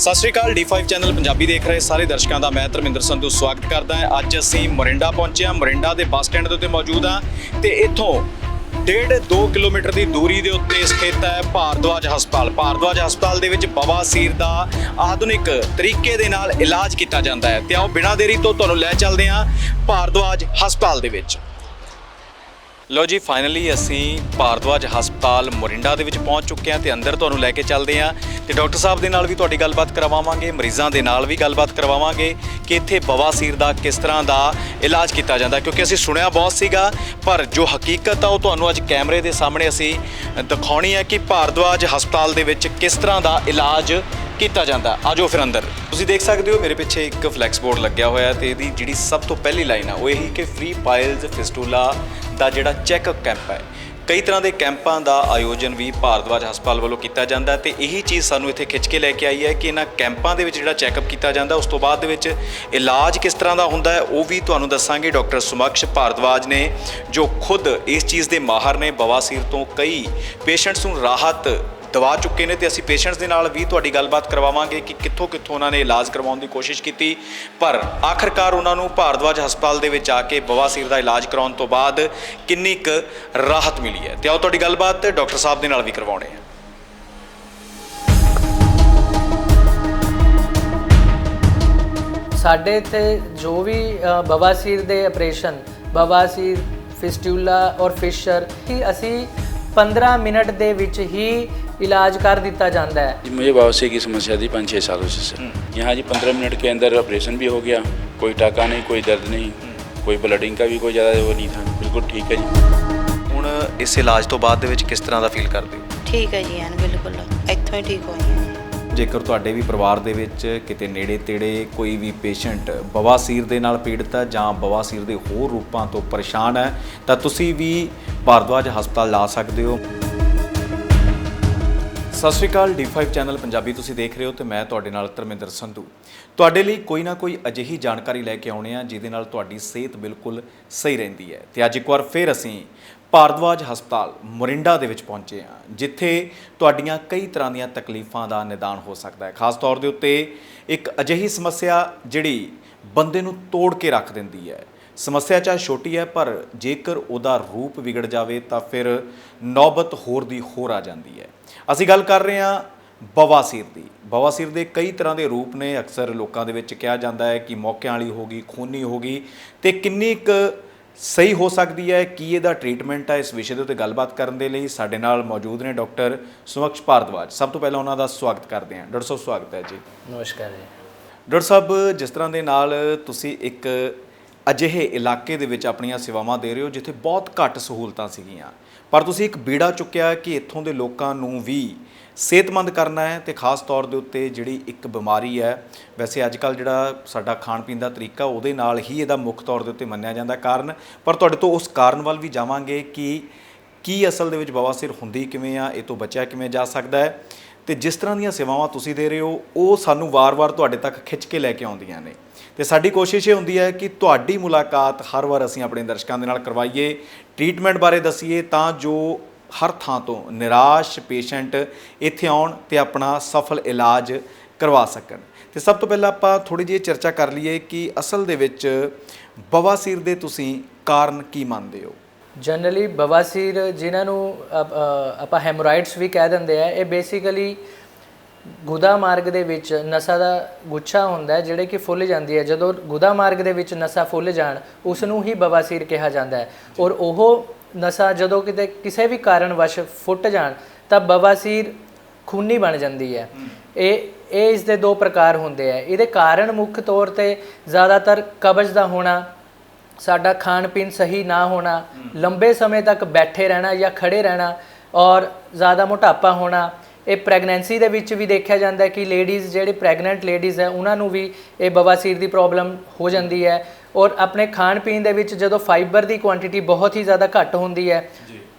ਸਤਿ ਸ਼੍ਰੀ ਅਕਾਲ D5 channel Punjabi ਦੇਖ ਰਹੇ ਸਾਰੇ ਦਰਸ਼ਕਾਂ ਦਾ। ਮੈਂ ਧਰਮਿੰਦਰ ਸੰਧੂ ਸਵਾਗਤ ਕਰਦਾ ਹਾਂ। ਅੱਜ ਅਸੀਂ ਮੋਰਿੰਡਾ ਪਹੁੰਚੇ ਹਾਂ। ਮੋਰਿੰਡਾ ਦੇ ਬੱਸ ਸਟੈਂਡ ਦੇ ਉੱਤੇ ਮੌਜੂਦ ਹਾਂ ਤੇ ਇੱਥੋਂ ਡੇਢ 2 ਕਿਲੋਮੀਟਰ ਦੀ ਦੂਰੀ ਦੇ ਉੱਤੇ ਸਥਿਤ ਹੈ ਭਾਰਦਵਾਜ ਹਸਪਤਾਲ। ਭਾਰਦਵਾਜ ਹਸਪਤਾਲ ਦੇ ਵਿੱਚ ਬਵਾਸੀਰ ਦਾ ਆਧੁਨਿਕ ਤਰੀਕੇ ਦੇ ਨਾਲ ਇਲਾਜ ਕੀਤਾ ਜਾਂਦਾ ਹੈ। ਤੇ ਆਓ ਬਿਨਾਂ ਦੇਰੀ ਤੋਂ ਤੁਹਾਨੂੰ ਲੈ ਚੱਲਦੇ ਹਾਂ ਭਾਰਦਵਾਜ ਹਸਪਤਾਲ ਦੇ ਵਿੱਚ। ਲੋ ਜੀ ਫਾਈਨਲੀ ਅਸੀਂ ਭਾਰਦਵਾਜ ਹਸਪਤਾਲ ਮੋਰਿੰਡਾ ਦੇ ਵਿੱਚ ਪਹੁੰਚ ਚੁੱਕੇ ਹਾਂ ਤੇ ਅੰਦਰ ਤੁਹਾਨੂੰ ਲੈ ਕੇ ਚੱਲਦੇ ਹਾਂ ਤੇ ਡਾਕਟਰ ਸਾਹਿਬ ਦੇ ਨਾਲ ਵੀ ਤੁਹਾਡੀ ਗੱਲਬਾਤ ਕਰਵਾਵਾਂਗੇ, ਮਰੀਜ਼ਾਂ ਦੇ ਨਾਲ ਵੀ ਗੱਲਬਾਤ ਕਰਵਾਵਾਂਗੇ ਕਿ ਇੱਥੇ ਬਵਾਸੀਰ ਦਾ ਕਿਸ ਤਰ੍ਹਾਂ ਦਾ ਇਲਾਜ ਕੀਤਾ ਜਾਂਦਾ, ਕਿਉਂਕਿ ਅਸੀਂ ਸੁਣਿਆ ਬਹੁਤ ਸੀਗਾ, ਪਰ ਜੋ ਹਕੀਕਤ ਆ ਉਹ ਤੁਹਾਨੂੰ ਅੱਜ ਕੈਮਰੇ ਦੇ ਸਾਹਮਣੇ ਅਸੀਂ ਦਿਖਾਉਣੀ ਹੈ ਕਿ ਭਾਰਦਵਾਜ ਹਸਪਤਾਲ ਦੇ ਵਿੱਚ ਕਿਸ ਤਰ੍ਹਾਂ ਦਾ ਇਲਾਜ ਕੀਤਾ ਜਾਂਦਾ। ਆਜੋ ਫਿਰ ਅੰਦਰ। ਤੁਸੀਂ ਦੇਖ ਸਕਦੇ ਹੋ, ਮੇਰੇ ਪਿੱਛੇ ਇੱਕ ਫਲੈਕਸ ਬੋਰਡ ਲੱਗਿਆ ਹੋਇਆ ਹੈ ਤੇ ਇਹਦੀ ਜਿਹੜੀ ਸਭ ਤੋਂ ਪਹਿਲੀ ਲਾਈਨ ਆ, ਉਹ ਇਹੀ ਕਿ ਫ੍ਰੀ ਪਾਇਲਸ ਫਿਸਟੂਲਾ ਦਾ ਜਿਹੜਾ ਚੈੱਕਅਪ ਕੈਂਪ ਹੈ। ਕਈ ਤਰ੍ਹਾਂ ਦੇ ਕੈਂਪਾਂ ਦਾ ਆਯੋਜਨ ਵੀ ਭਾਰਦਵਾਜ ਹਸਪਤਾਲ ਵੱਲੋਂ ਕੀਤਾ ਜਾਂਦਾ ਹੈ ਤੇ ਇਹੀ ਚੀਜ਼ ਸਾਨੂੰ ਇੱਥੇ ਖਿੱਚ ਕੇ ਲੈ ਕੇ ਆਈ ਹੈ ਕਿ ਇਹਨਾਂ ਕੈਂਪਾਂ ਦੇ ਵਿੱਚ ਜਿਹੜਾ ਚੈੱਕਅਪ ਕੀਤਾ ਜਾਂਦਾ, ਉਸ ਤੋਂ ਬਾਅਦ ਦੇ ਵਿੱਚ ਇਲਾਜ ਕਿਸ ਤਰ੍ਹਾਂ ਦਾ ਹੁੰਦਾ ਹੈ, ਉਹ ਵੀ ਤੁਹਾਨੂੰ ਦੱਸਾਂਗੇ। ਡਾਕਟਰ ਸੁਮਕਸ਼ ਭਾਰਦਵਾਜ ਨੇ, ਜੋ ਖੁਦ ਇਸ ਚੀਜ਼ ਦੇ ਮਾਹਰ ਨੇ, ਬਵਾਸੀਰ ਤੋਂ ਕਈ ਪੇਸ਼ੈਂਟਸ ਨੂੰ ਰਾਹਤ ਦਵਾ ਚੁੱਕੇ ਨੇ ਤੇ ਅਸੀਂ ਪੇਸ਼ੈਂਟਸ ਦੇ ਨਾਲ ਵੀ ਤੁਹਾਡੀ ਗੱਲਬਾਤ ਕਰਵਾਵਾਂਗੇ ਕਿ ਕਿੱਥੋਂ ਕਿੱਥੋਂ ਉਹਨਾਂ ਨੇ ਇਲਾਜ ਕਰਵਾਉਣ ਦੀ ਕੋਸ਼ਿਸ਼ ਕੀਤੀ। ਪਰ ਆਖਰਕਾਰ ਉਹਨਾਂ ਨੂੰ ਭਾਰਦਵਾਜ ਹਸਪਤਾਲ ਦੇ ਵਿੱਚ ਆ ਕੇ ਬਵਾਸੀਰ ਦਾ ਇਲਾਜ ਕਰਾਉਣ ਤੋਂ ਬਾਅਦ ਕਿੰਨੀ ਕੁ ਰਾਹਤ ਮਿਲੀ ਹੈ? ਤੇ ਆਓ ਤੁਹਾਡੀ ਗੱਲਬਾਤ ਡਾਕਟਰ ਸਾਹਿਬ ਦੇ ਨਾਲ ਵੀ ਕਰਵਾਉਣੇ ਆ ਸਾਡੇ ਇੱਥੇ ਜੋ ਵੀ ਅ, ਬਵਾਸੀਰ ਦੇ ਆਪਰੇਸ਼ਨ ਬਵਾਸੀਰ ਫਿਸਟੂਲਾ ਔਰ ਫਿਸ਼ਰ ਹੀ ਅਸੀਂ 15 ਮਿੰਟ ਦੇ ਵਿੱਚ ਹੀ ਇਲਾਜ ਕਰ ਦਿੱਤਾ ਜਾਂਦਾ ਹੈ जी मुझे बवासीर की समस्या थी पाँच छः सालों से सर यहाँ जी पंद्रह मिनट के अंदर ऑपरेशन भी हो गया कोई टाका नहीं कोई दर्द नहीं कोई ब्लडिंग का भी कोई ज़्यादा वो नहीं था बिल्कुल ठीक है जी ਹੁਣ ਇਸ ਇਲਾਜ ਤੋਂ ਬਾਅਦ ਦੇ ਵਿੱਚ ਕਿਸ ਤਰ੍ਹਾਂ ਦਾ ਫੀਲ ਕਰਦੇ ਹੋ ਠੀਕ ਹੈ ਜੀ ਐਨ ਬਿਲਕੁਲ ਇੱਥੋਂ ਹੀ ਠੀਕ ਹੋਈ ਹਾਂ ਜੇਕਰ ਤੁਹਾਡੇ ਵੀ ਪਰਿਵਾਰ ਦੇ ਵਿੱਚ ਕਿਤੇ ਨੇੜੇ ਤੇੜੇ ਕੋਈ ਵੀ ਪੇਸ਼ੈਂਟ ਬਵਾਸੀਰ ਦੇ ਨਾਲ ਪੀੜਤ ਹੈ ਜਾਂ ਬਵਾਸੀਰ ਦੇ ਹੋਰ ਰੂਪਾਂ ਤੋਂ ਪਰੇਸ਼ਾਨ ਹੈ ਤਾਂ ਤੁਸੀਂ ਵੀ ਭਾਰਦਵਾਜ ਹਸਪਤਾਲ ਲਾ ਸਕਦੇ ਹੋ ਸਤਿ ਸ਼੍ਰੀ ਅਕਾਲ D5 ਚੈਨਲ ਪੰਜਾਬੀ ਤੁਸੀਂ ਦੇਖ ਰਹੇ ਹੋ ਤੇ ਮੈਂ ਤੁਹਾਡੇ ਨਾਲ ਧਰਮਿੰਦਰ ਸੰਧੂ। ਤੁਹਾਡੇ ਲਈ ਕੋਈ ਨਾ ਕੋਈ ਅਜਿਹੀ ਜਾਣਕਾਰੀ ਲੈ ਕੇ ਆਉਣੇ ਆ ਜਿਹਦੇ ਨਾਲ ਤੁਹਾਡੀ ਸਿਹਤ ਬਿਲਕੁਲ ਸਹੀ ਰਹਿੰਦੀ ਹੈ। ਤੇ ਅੱਜ ਇੱਕ ਵਾਰ ਫਿਰ ਅਸੀਂ ਭਾਰਦਵਾਜ ਹਸਪਤਾਲ ਮੋਰਿੰਡਾ ਦੇ ਵਿੱਚ ਪਹੁੰਚੇ ਹਾਂ, ਜਿੱਥੇ ਤੁਹਾਡੀਆਂ ਕਈ ਤਰ੍ਹਾਂ ਦੀਆਂ ਤਕਲੀਫਾਂ ਦਾ ਨਿਦਾਨ ਹੋ ਸਕਦਾ ਹੈ। ਖਾਸ ਤੌਰ ਦੇ ਉੱਤੇ ਇੱਕ ਅਜਿਹੀ ਸਮੱਸਿਆ ਜਿਹੜੀ ਬੰਦੇ ਨੂੰ ਤੋੜ ਕੇ ਰੱਖ ਦਿੰਦੀ ਹੈ। ਸਮੱਸਿਆ ਚਾਹੇ ਛੋਟੀ ਹੈ ਪਰ ਜੇਕਰ ਉਹਦਾ ਰੂਪ ਵਿਗੜ ਜਾਵੇ ਤਾਂ ਫਿਰ ਨੌਬਤ ਹੋਰ ਦੀ ਹੋਰ ਆ ਜਾਂਦੀ ਹੈ। ਅਸੀਂ ਗੱਲ ਕਰ ਰਹੇ ਹਾਂ ਬਵਾਸੀਰ ਦੀ। ਬਵਾਸੀਰ ਦੇ ਕਈ ਤਰ੍ਹਾਂ ਦੇ ਰੂਪ ਨੇ ਅਕਸਰ ਲੋਕਾਂ ਦੇ ਵਿੱਚ ਕਿਹਾ ਜਾਂਦਾ ਹੈ ਕਿ ਮੌਕਿਆਂ ਵਾਲੀ ਹੋਗੀ ਖੂਨੀ ਹੋਗੀ ਤੇ ਕਿੰਨੀ ਕੁ ਸਹੀ ਹੋ ਸਕਦੀ ਹੈ ਕੀ ਇਹਦਾ ਟ੍ਰੀਟਮੈਂਟ ਹੈ ਇਸ ਵਿਸ਼ੇ ਦੇ ਉੱਤੇ ਗੱਲਬਾਤ ਕਰਨ ਦੇ ਲਈ ਸਾਡੇ ਨਾਲ ਮੌਜੂਦ ਨੇ ਡਾਕਟਰ ਸੁਮਕਸ਼ ਭਾਰਦਵਾਜ। ਸਭ ਤੋਂ ਪਹਿਲਾਂ ਉਹਨਾਂ ਦਾ ਸਵਾਗਤ ਕਰਦੇ ਹਾਂ। ਡਾਕਟਰ ਸਾਹਿਬ ਸਵਾਗਤ ਹੈ ਜੀ। ਨਮਸਕਾਰ ਜੀ। ਡਾਕਟਰ ਸਾਹਿਬ ਜਿਸ ਤਰ੍ਹਾਂ ਦੇ ਨਾਲ ਤੁਸੀਂ ਇੱਕ ਅਜਿਹੇ ਇਲਾਕੇ ਦੇ ਵਿੱਚ ਆਪਣੀਆਂ ਸੇਵਾਵਾਂ ਦੇ ਰਹੇ ਹੋ, ਜਿੱਥੇ ਬਹੁਤ ਘੱਟ ਸਹੂਲਤਾਂ ਸੀਗੀਆਂ। ਪਰ ਤੁਸੀਂ ਇੱਕ ਬੀੜਾ ਚੁੱਕਿਆ ਕਿ ਇੱਥੋਂ ਦੇ ਲੋਕਾਂ ਨੂੰ ਵੀ ਸਿਹਤਮੰਦ ਕਰਨਾ ਹੈ ਤੇ ਖਾਸ ਤੌਰ ਦੇ ਉੱਤੇ ਜਿਹੜੀ ਇੱਕ ਬਿਮਾਰੀ ਹੈ, ਵੈਸੇ ਅੱਜ ਕੱਲ ਜਿਹੜਾ ਸਾਡਾ ਖਾਣ ਪੀਣ ਦਾ ਤਰੀਕਾ, ਉਹਦੇ ਨਾਲ ਹੀ ਇਹਦਾ ਮੁੱਖ ਤੌਰ ਦੇ ਉੱਤੇ ਮੰਨਿਆ ਜਾਂਦਾ ਕਾਰਨ। ਪਰ ਤੁਹਾਡੇ ਤੋਂ ਉਸ ਕਾਰਨ ਵੱਲ ਵੀ ਜਾਵਾਂਗੇ ਕਿ ਕੀ ਅਸਲ ਦੇ ਵਿੱਚ ਬਵਾਸੀਰ ਹੁੰਦੀ ਕਿਵੇਂ ਆ, ਇਹ ਤੋਂ ਬਚਿਆ ਕਿਵੇਂ ਜਾ ਸਕਦਾ ਹੈ। ਤੇ ਜਿਸ ਤਰ੍ਹਾਂ ਦੀਆਂ ਸੇਵਾਵਾਂ ਤੁਸੀਂ ਦੇ ਰਹੇ ਹੋ, ਉਹ ਸਾਨੂੰ ਵਾਰ-ਵਾਰ ਤੁਹਾਡੇ ਤੱਕ ਖਿੱਚ ਕੇ ਲੈ ਕੇ ਆਉਂਦੀਆਂ ਨੇ। ਤੇ ਸਾਡੀ ਕੋਸ਼ਿਸ਼ ਇਹ ਹੁੰਦੀ ਹੈ ਕਿ ਤੁਹਾਡੀ ਮੁਲਾਕਾਤ ਹਰ ਵਾਰ ਅਸੀਂ ਆਪਣੇ ਦਰਸ਼ਕਾਂ ਦੇ ਨਾਲ ਕਰਵਾਈਏ ਟ੍ਰੀਟਮੈਂਟ ਬਾਰੇ ਦੱਸੀਏ ਤਾਂ ਜੋ ਹਰ ਥਾਂ ਤੋਂ ਨਿਰਾਸ਼ ਪੇਸ਼ੈਂਟ ਇੱਥੇ ਆਉਣ ਤੇ ਆਪਣਾ ਸਫਲ ਇਲਾਜ ਕਰਵਾ ਸਕਣ। ਤੇ ਸਭ ਤੋਂ ਪਹਿਲਾਂ ਆਪਾਂ ਥੋੜੀ ਜਿਹੀ ਚਰਚਾ ਕਰ ਲਈਏ ਕਿ ਅਸਲ ਦੇ ਵਿੱਚ ਬਵਾਸੀਰ ਦੇ ਤੁਸੀਂ ਕਾਰਨ ਕੀ ਮੰਨਦੇ ਹੋ? ਜਨਰਲੀ ਬਵਾਸੀਰ ਜਿਨ੍ਹਾਂ ਨੂੰ ਆਪਾਂ ਹੈਮੋਰਾਇਡਸ ਵੀ ਕਹਿ ਦਿੰਦੇ ਆ, ਇਹ ਬੇਸਿਕਲੀ ਗੁਦਾ ਮਾਰਗ ਦੇ ਵਿੱਚ ਨਸਾਂ ਦਾ ਗੁੱਛਾ ਹੁੰਦਾ ਹੈ ਜਿਹੜੇ ਕਿ ਫੁੱਲ ਜਾਂਦੀ ਹੈ। ਜਦੋਂ ਗੁਦਾ ਮਾਰਗ ਦੇ ਵਿੱਚ ਨਸਾਂ ਫੁੱਲ ਜਾਣ ਉਸ ਨੂੰ ਹੀ ਬਵਾਸੀਰ ਕਿਹਾ ਜਾਂਦਾ ਹੈ। ਔਰ ਉਹ ਨਸਾਂ ਜਦੋਂ ਕਿਤੇ ਕਿਸੇ ਵੀ ਕਾਰਨ ਵਸ਼ ਫੁੱਟ ਜਾਣ ਤਾਂ ਬਵਾਸੀਰ ਖੂਨੀ ਬਣ ਜਾਂਦੀ ਹੈ। ਇਹ ਇਹ ਇਸ ਦੇ ਦੋ ਪ੍ਰਕਾਰ ਹੁੰਦੇ ਆ ਇਹਦੇ ਕਾਰਨ ਮੁੱਖ ਤੌਰ ਤੇ ਜ਼ਿਆਦਾਤਰ ਕਬਜ਼ ਦਾ ਹੋਣਾ ਸਾਡਾ ਖਾਣ ਪੀਣ ਸਹੀ ਨਾ ਹੋਣਾ ਲੰਬੇ ਸਮੇਂ ਤੱਕ ਬੈਠੇ ਰਹਿਣਾ ਜਾਂ ਖੜੇ ਰਹਿਣਾ ਔਰ ਜ਼ਿਆਦਾ ਮੋਟਾਪਾ ਹੋਣਾ ਇਹ ਪ੍ਰੈਗਨੈਂਸੀ ਦੇ ਵਿੱਚ ਵੀ ਦੇਖਿਆ ਜਾਂਦਾ ਹੈ ਕਿ ਲੇਡੀਜ਼ ਜਿਹੜੇ ਪ੍ਰੈਗਨੈਂਟ ਲੇਡੀਜ਼ ਹੈ ਉਹਨਾਂ ਨੂੰ ਵੀ ਇਹ ਬਵਾਸੀਰ ਦੀ ਪ੍ਰੋਬਲਮ ਹੋ ਜਾਂਦੀ ਹੈ। ਔਰ ਆਪਣੇ ਖਾਣ ਪੀਣ ਦੇ ਵਿੱਚ ਜਦੋਂ ਫਾਈਬਰ ਦੀ ਕੁਆਂਟੀਟੀ ਬਹੁਤ ਹੀ ਜ਼ਿਆਦਾ ਘੱਟ ਹੁੰਦੀ ਹੈ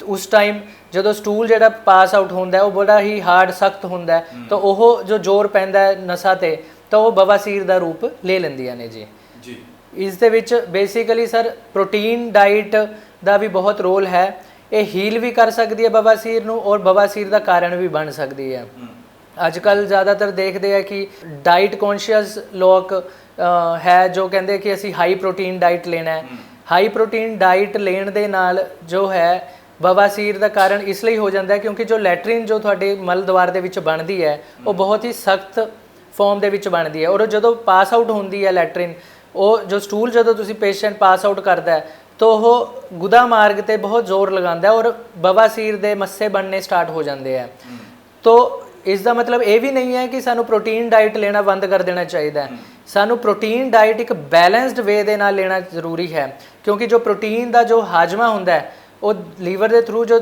ਉਸ ਟਾਈਮ ਜਦੋਂ ਸਟੂਲ ਜਿਹੜਾ ਪਾਸ ਆਊਟ ਹੁੰਦਾ ਹੈ ਉਹ ਬੜਾ ਹੀ ਹਾਰਡ ਸਖਤ ਹੁੰਦਾ ਹੈ। ਤਾਂ ਉਹ ਜੋ ਜ਼ੋਰ ਪੈਂਦਾ ਹੈ ਨਸਾਂ ਤੇ ਤਾਂ ਉਹ ਬਵਾਸੀਰ ਦਾ ਰੂਪ ਲੈ ਲੈਂਦੀਆਂ ਨੇ ਜੀ। ਜੀ। ਇਸ ਦੇ ਵਿੱਚ ਬੇਸਿਕਲੀ ਸਰ ਪ੍ਰੋਟੀਨ ਡਾਈਟ ਦਾ ਵੀ ਬਹੁਤ ਰੋਲ ਹੈ। ਇਹ ਹੀਲ ਵੀ ਕਰ ਸਕਦੀ ਹੈ ਬਵਾਸੀਰ ਨੂੰ ਔਰ ਬਵਾਸੀਰ ਦਾ ਕਾਰਨ ਵੀ ਬਣ ਸਕਦੀ ਹੈ। ਅੱਜ ਕੱਲ ਜ਼ਿਆਦਾਤਰ ਦੇਖਦੇ ਆ ਕਿ ਡਾਈਟ ਕੌਨਸ਼ੀਅਸ ਲੋਕ ਹੈ ਜੋ ਕਹਿੰਦੇ ਕਿ ਅਸੀਂ ਹਾਈ ਪ੍ਰੋਟੀਨ ਡਾਈਟ ਲੈਣਾ ਹੈ। ਹਾਈ ਪ੍ਰੋਟੀਨ ਡਾਈਟ ਲੈਣ ਦੇ ਨਾਲ ਜੋ ਹੈ ਬਵਾਸੀਰ ਦਾ ਕਾਰਨ ਇਸ ਲਈ ਹੋ ਜਾਂਦਾ ਹੈ ਕਿਉਂਕਿ ਜੋ ਲੈਟਰਿਨ ਜੋ ਤੁਹਾਡੇ ਮਲ ਦੁਆਰ ਦੇ ਵਿੱਚ ਬਣਦੀ ਹੈ ਉਹ ਬਹੁਤ ਹੀ ਸਖਤ ਫਾਰਮ ਦੇ ਵਿੱਚ ਬਣਦੀ ਹੈ। ਔਰ ਜਦੋਂ ਪਾਸ ਆਊਟ ਹੁੰਦੀ ਹੈ ਲੈਟਰਿਨ ਉਹ ਜੋ ਸਟੂਲ ਜਦੋਂ ਤੁਸੀਂ ਪੇਸ਼ੈਂਟ ਪਾਸ ਆਊਟ ਕਰਦਾ ਹੈ ਤਾਂ ਉਹ ਗੁਦਾ ਮਾਰਗ ਤੇ ਬਹੁਤ ਜ਼ੋਰ ਲਗਾਉਂਦਾ ਹੈ ਔਰ ਬਵਾਸੀਰ ਦੇ ਮੱਸੇ ਬਣਨੇ ਸਟਾਰਟ ਹੋ ਜਾਂਦੇ ਆ। ਤੋ ਇਸ ਦਾ ਮਤਲਬ ਇਹ ਵੀ ਨਹੀਂ ਹੈ ਕਿ ਸਾਨੂੰ ਪ੍ਰੋਟੀਨ ਡਾਈਟ ਲੈਣਾ ਬੰਦ ਕਰ ਦੇਣਾ ਚਾਹੀਦਾ ਹੈ। ਸਾਨੂੰ ਪ੍ਰੋਟੀਨ ਡਾਈਟ ਇੱਕ ਬੈਲੈਂਸਡ ਵੇ ਦੇ ਨਾਲ ਲੈਣਾ ਜ਼ਰੂਰੀ ਹੈ, ਕਿਉਂਕਿ ਜੋ ਪ੍ਰੋਟੀਨ ਦਾ ਜੋ ਹਾਜਮਾ ਹੁੰਦਾ ਹੈ, ਉਹ ਲੀਵਰ ਦੇ ਥਰੂ ਜੋ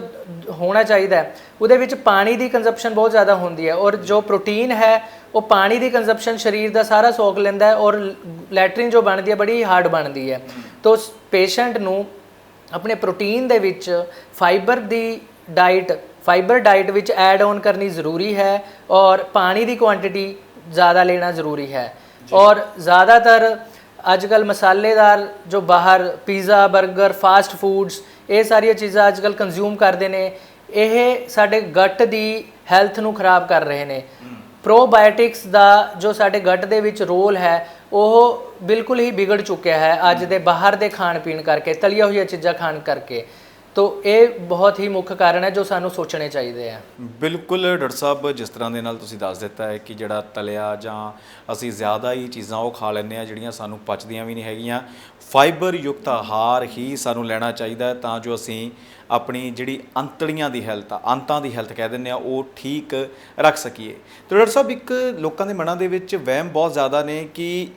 ਹੋਣਾ ਚਾਹੀਦਾ ਉਹਦੇ ਵਿੱਚ ਪਾਣੀ ਦੀ ਕੰਜਪਸ਼ਨ ਬਹੁਤ ਜ਼ਿਆਦਾ ਹੁੰਦੀ ਹੈ। ਔਰ ਜੋ ਪ੍ਰੋਟੀਨ ਹੈ, ਉਹ ਪਾਣੀ ਦੀ ਕੰਜਪਸ਼ਨ ਸਰੀਰ ਦਾ ਸਾਰਾ ਸੋਖ ਲੈਂਦਾ ਹੈ ਔਰ ਲੈਟਰਿਨ ਜੋ ਬਣਦੀ ਹੈ, ਬੜੀ ਹਾਰਡ ਬਣਦੀ ਹੈ। ਤੋ ਪੇਸ਼ੈਂਟ ਨੂੰ ਆਪਣੇ ਪ੍ਰੋਟੀਨ ਦੇ ਵਿੱਚ ਫਾਈਬਰ ਦੀ ਡਾਈਟ ਫਾਈਬਰ ਡਾਈਟ ਵਿੱਚ ਐਡ ਆਨ ਕਰਨੀ ਜ਼ਰੂਰੀ ਹੈ ਔਰ ਪਾਣੀ ਦੀ ਕੁਆਂਟੀਟੀ ਜ਼ਿਆਦਾ ਲੈਣਾ ਜ਼ਰੂਰੀ ਹੈ। ਔਰ ਜ਼ਿਆਦਾਤਰ ਅੱਜ ਕੱਲ ਮਸਾਲੇਦਾਰ ਜੋ ਬਾਹਰ ਪੀਜ਼ਾ 버ਗਰ ਫਾਸਟ ਫੂਡਸ ਇਹ ਸਾਰੀਆਂ ਚੀਜ਼ਾਂ ਅੱਜ ਕੱਲ ਕੰਜ਼ਿਊਮ ਕਰਦੇ ਨੇ ਇਹ ਸਾਡੇ ਗੱਟ ਦੀ ਹੈਲਥ ਨੂੰ ਖਰਾਬ ਕਰ ਰਹੇ ਨੇ। ਪ੍ਰੋਬਾਇਓਟਿਕਸ ਦਾ ਜੋ ਸਾਡੇ ਗੱਟ ਦੇ ਵਿੱਚ ਰੋਲ ਹੈ ਉਹ ਬਿਲਕੁਲ ਹੀ ਵਿਗੜ ਚੁੱਕਿਆ ਹੈ ਅੱਜ ਦੇ ਬਾਹਰ ਦੇ ਖਾਣ ਪੀਣ ਕਰਕੇ, ਤਲੀਆਂ ਹੋਈਆਂ ਚੀਜ਼ਾਂ ਖਾਣ ਕਰਕੇ। ਤੋ ਇਹ ਬਹੁਤ ਹੀ ਮੁੱਖ ਕਾਰਨ ਹੈ ਜੋ ਸਾਨੂੰ ਸੋਚਣੇ ਚਾਹੀਦੇ ਆ। ਬਿਲਕੁਲ ਡਾਕਟਰ ਸਾਹਿਬ, ਜਿਸ ਤਰ੍ਹਾਂ ਦੇ ਨਾਲ ਤੁਸੀਂ ਦੱਸ ਦਿੱਤਾ ਹੈ ਕਿ ਜਿਹੜਾ ਤਲਿਆ ਜਾਂ ਅਸੀਂ ਜ਼ਿਆਦਾ ਹੀ ਚੀਜ਼ਾਂ ਉਹ ਖਾ ਲੈਂਦੇ ਆ ਜਿਹੜੀਆਂ ਸਾਨੂੰ ਪਚਦੀਆਂ ਵੀ ਨਹੀਂ ਹੈਗੀਆਂ ਫਾਈਬਰ ਯੁਕਤ ਆਹਾਰ ਹੀ ਸਾਨੂੰ ਲੈਣਾ ਚਾਹੀਦਾ ਹੈ ਤਾਂ ਜੋ ਅਸੀਂ ਆਪਣੀ ਜਿਹੜੀ ਅੰਤੜੀਆਂ ਦੀ ਹੈਲਥ ਆ, ਅੰਤਾਂ ਦੀ ਹੈਲਥ ਕਹਿ ਦਿੰਦੇ ਆ, ਉਹ ਠੀਕ ਰੱਖ ਸਕੀਏ। ਤੇ ਡਾਕਟਰ ਸਾਹਿਬ, ਇੱਕ ਲੋਕਾਂ ਦੇ ਮਨਾਂ ਦੇ ਵਿੱਚ ਵਹਿਮ ਬਹੁਤ ਜ਼ਿਆਦਾ ਨੇ ਕਿ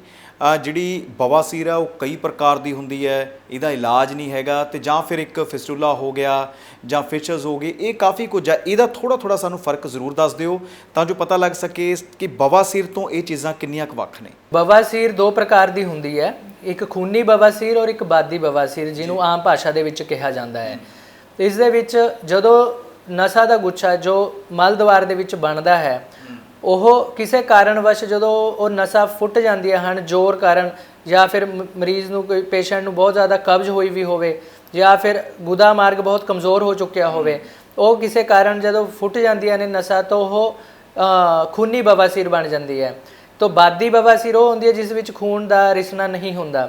ਜਿਹੜੀ ਬਵਾਸੀਰ ਆ, ਉਹ ਕਈ ਪ੍ਰਕਾਰ ਦੀ ਹੁੰਦੀ ਹੈ, ਇਹਦਾ ਇਲਾਜ ਨਹੀਂ ਹੈਗਾ ਤੇ ਜਾਂ ਫਿਰ ਇੱਕ ਫਿਸਟੂਲਾ ਹੋ ਗਿਆ ਜਾਂ ਫਿਸ਼ਰਸ ਹੋ ਗਏ, ਇਹ ਕਾਫੀ ਕੁਝ ਆ। ਇਹਦਾ ਥੋੜਾ ਥੋੜਾ ਸਾਨੂੰ ਫ਼ਰਕ ਜ਼ਰੂਰ ਦੱਸ ਦਿਓ ਤਾਂ ਜੋ ਪਤਾ ਲੱਗ ਸਕੇ ਕਿ ਬਵਾਸੀਰ ਤੋਂ ਇਹ ਚੀਜ਼ਾਂ ਕਿੰਨੀਆਂ ਕੁ ਵੱਖ ਨੇ। ਬਵਾਸੀਰ ਦੋ ਪ੍ਰਕਾਰ ਦੀ ਹੁੰਦੀ ਹੈ। ਇੱਕ ਖੂਨੀ ਬਵਾਸੀਰ ਔਰ ਇੱਕ ਬਾਦੀ ਬਵਾਸੀਰ ਜਿਹਨੂੰ ਆਮ ਭਾਸ਼ਾ ਦੇ ਵਿੱਚ ਕਿਹਾ ਜਾਂਦਾ ਹੈ। ਇਸ ਦੇ ਵਿੱਚ ਜਦੋਂ ਨਸਾਂ ਦਾ ਗੁੱਛਾ ਜੋ ਮਲ ਦੁਆਰ ਦੇ ਵਿੱਚ ਬਣਦਾ ਹੈ ਉਹ ਕਿਸੇ ਕਾਰਨਵਸ਼ ਜਦੋਂ ਉਹ ਨਸਾਂ ਫੁੱਟ ਜਾਂਦੀਆਂ ਹਨ ਜ਼ੋਰ ਕਾਰਨ ਜਾਂ ਫਿਰ ਮਰੀਜ਼ ਨੂੰ ਕੋਈ ਪੇਸ਼ੈਂਟ ਨੂੰ ਬਹੁਤ ਜ਼ਿਆਦਾ ਕਬਜ਼ ਹੋਈ ਵੀ ਹੋਵੇ ਜਾਂ ਫਿਰ ਗੁਦਾ ਮਾਰਗ ਬਹੁਤ ਕਮਜ਼ੋਰ ਹੋ ਚੁੱਕਿਆ ਹੋਵੇ ਉਹ ਕਿਸੇ ਕਾਰਨ ਜਦੋਂ ਫੁੱਟ ਜਾਂਦੀਆਂ ਨੇ ਨਸਾਂ ਤਾਂ ਉਹ ਖੂਨੀ ਬਵਾਸੀਰ ਬਣ ਜਾਂਦੀ ਹੈ। ਤੋ ਬਾਦੀ ਬਵਾਸੀਰ ਉਹ ਹੁੰਦੀ ਹੈ ਜਿਸ ਵਿੱਚ ਖੂਨ ਦਾ ਰਿਸਣਾ ਨਹੀਂ ਹੁੰਦਾ।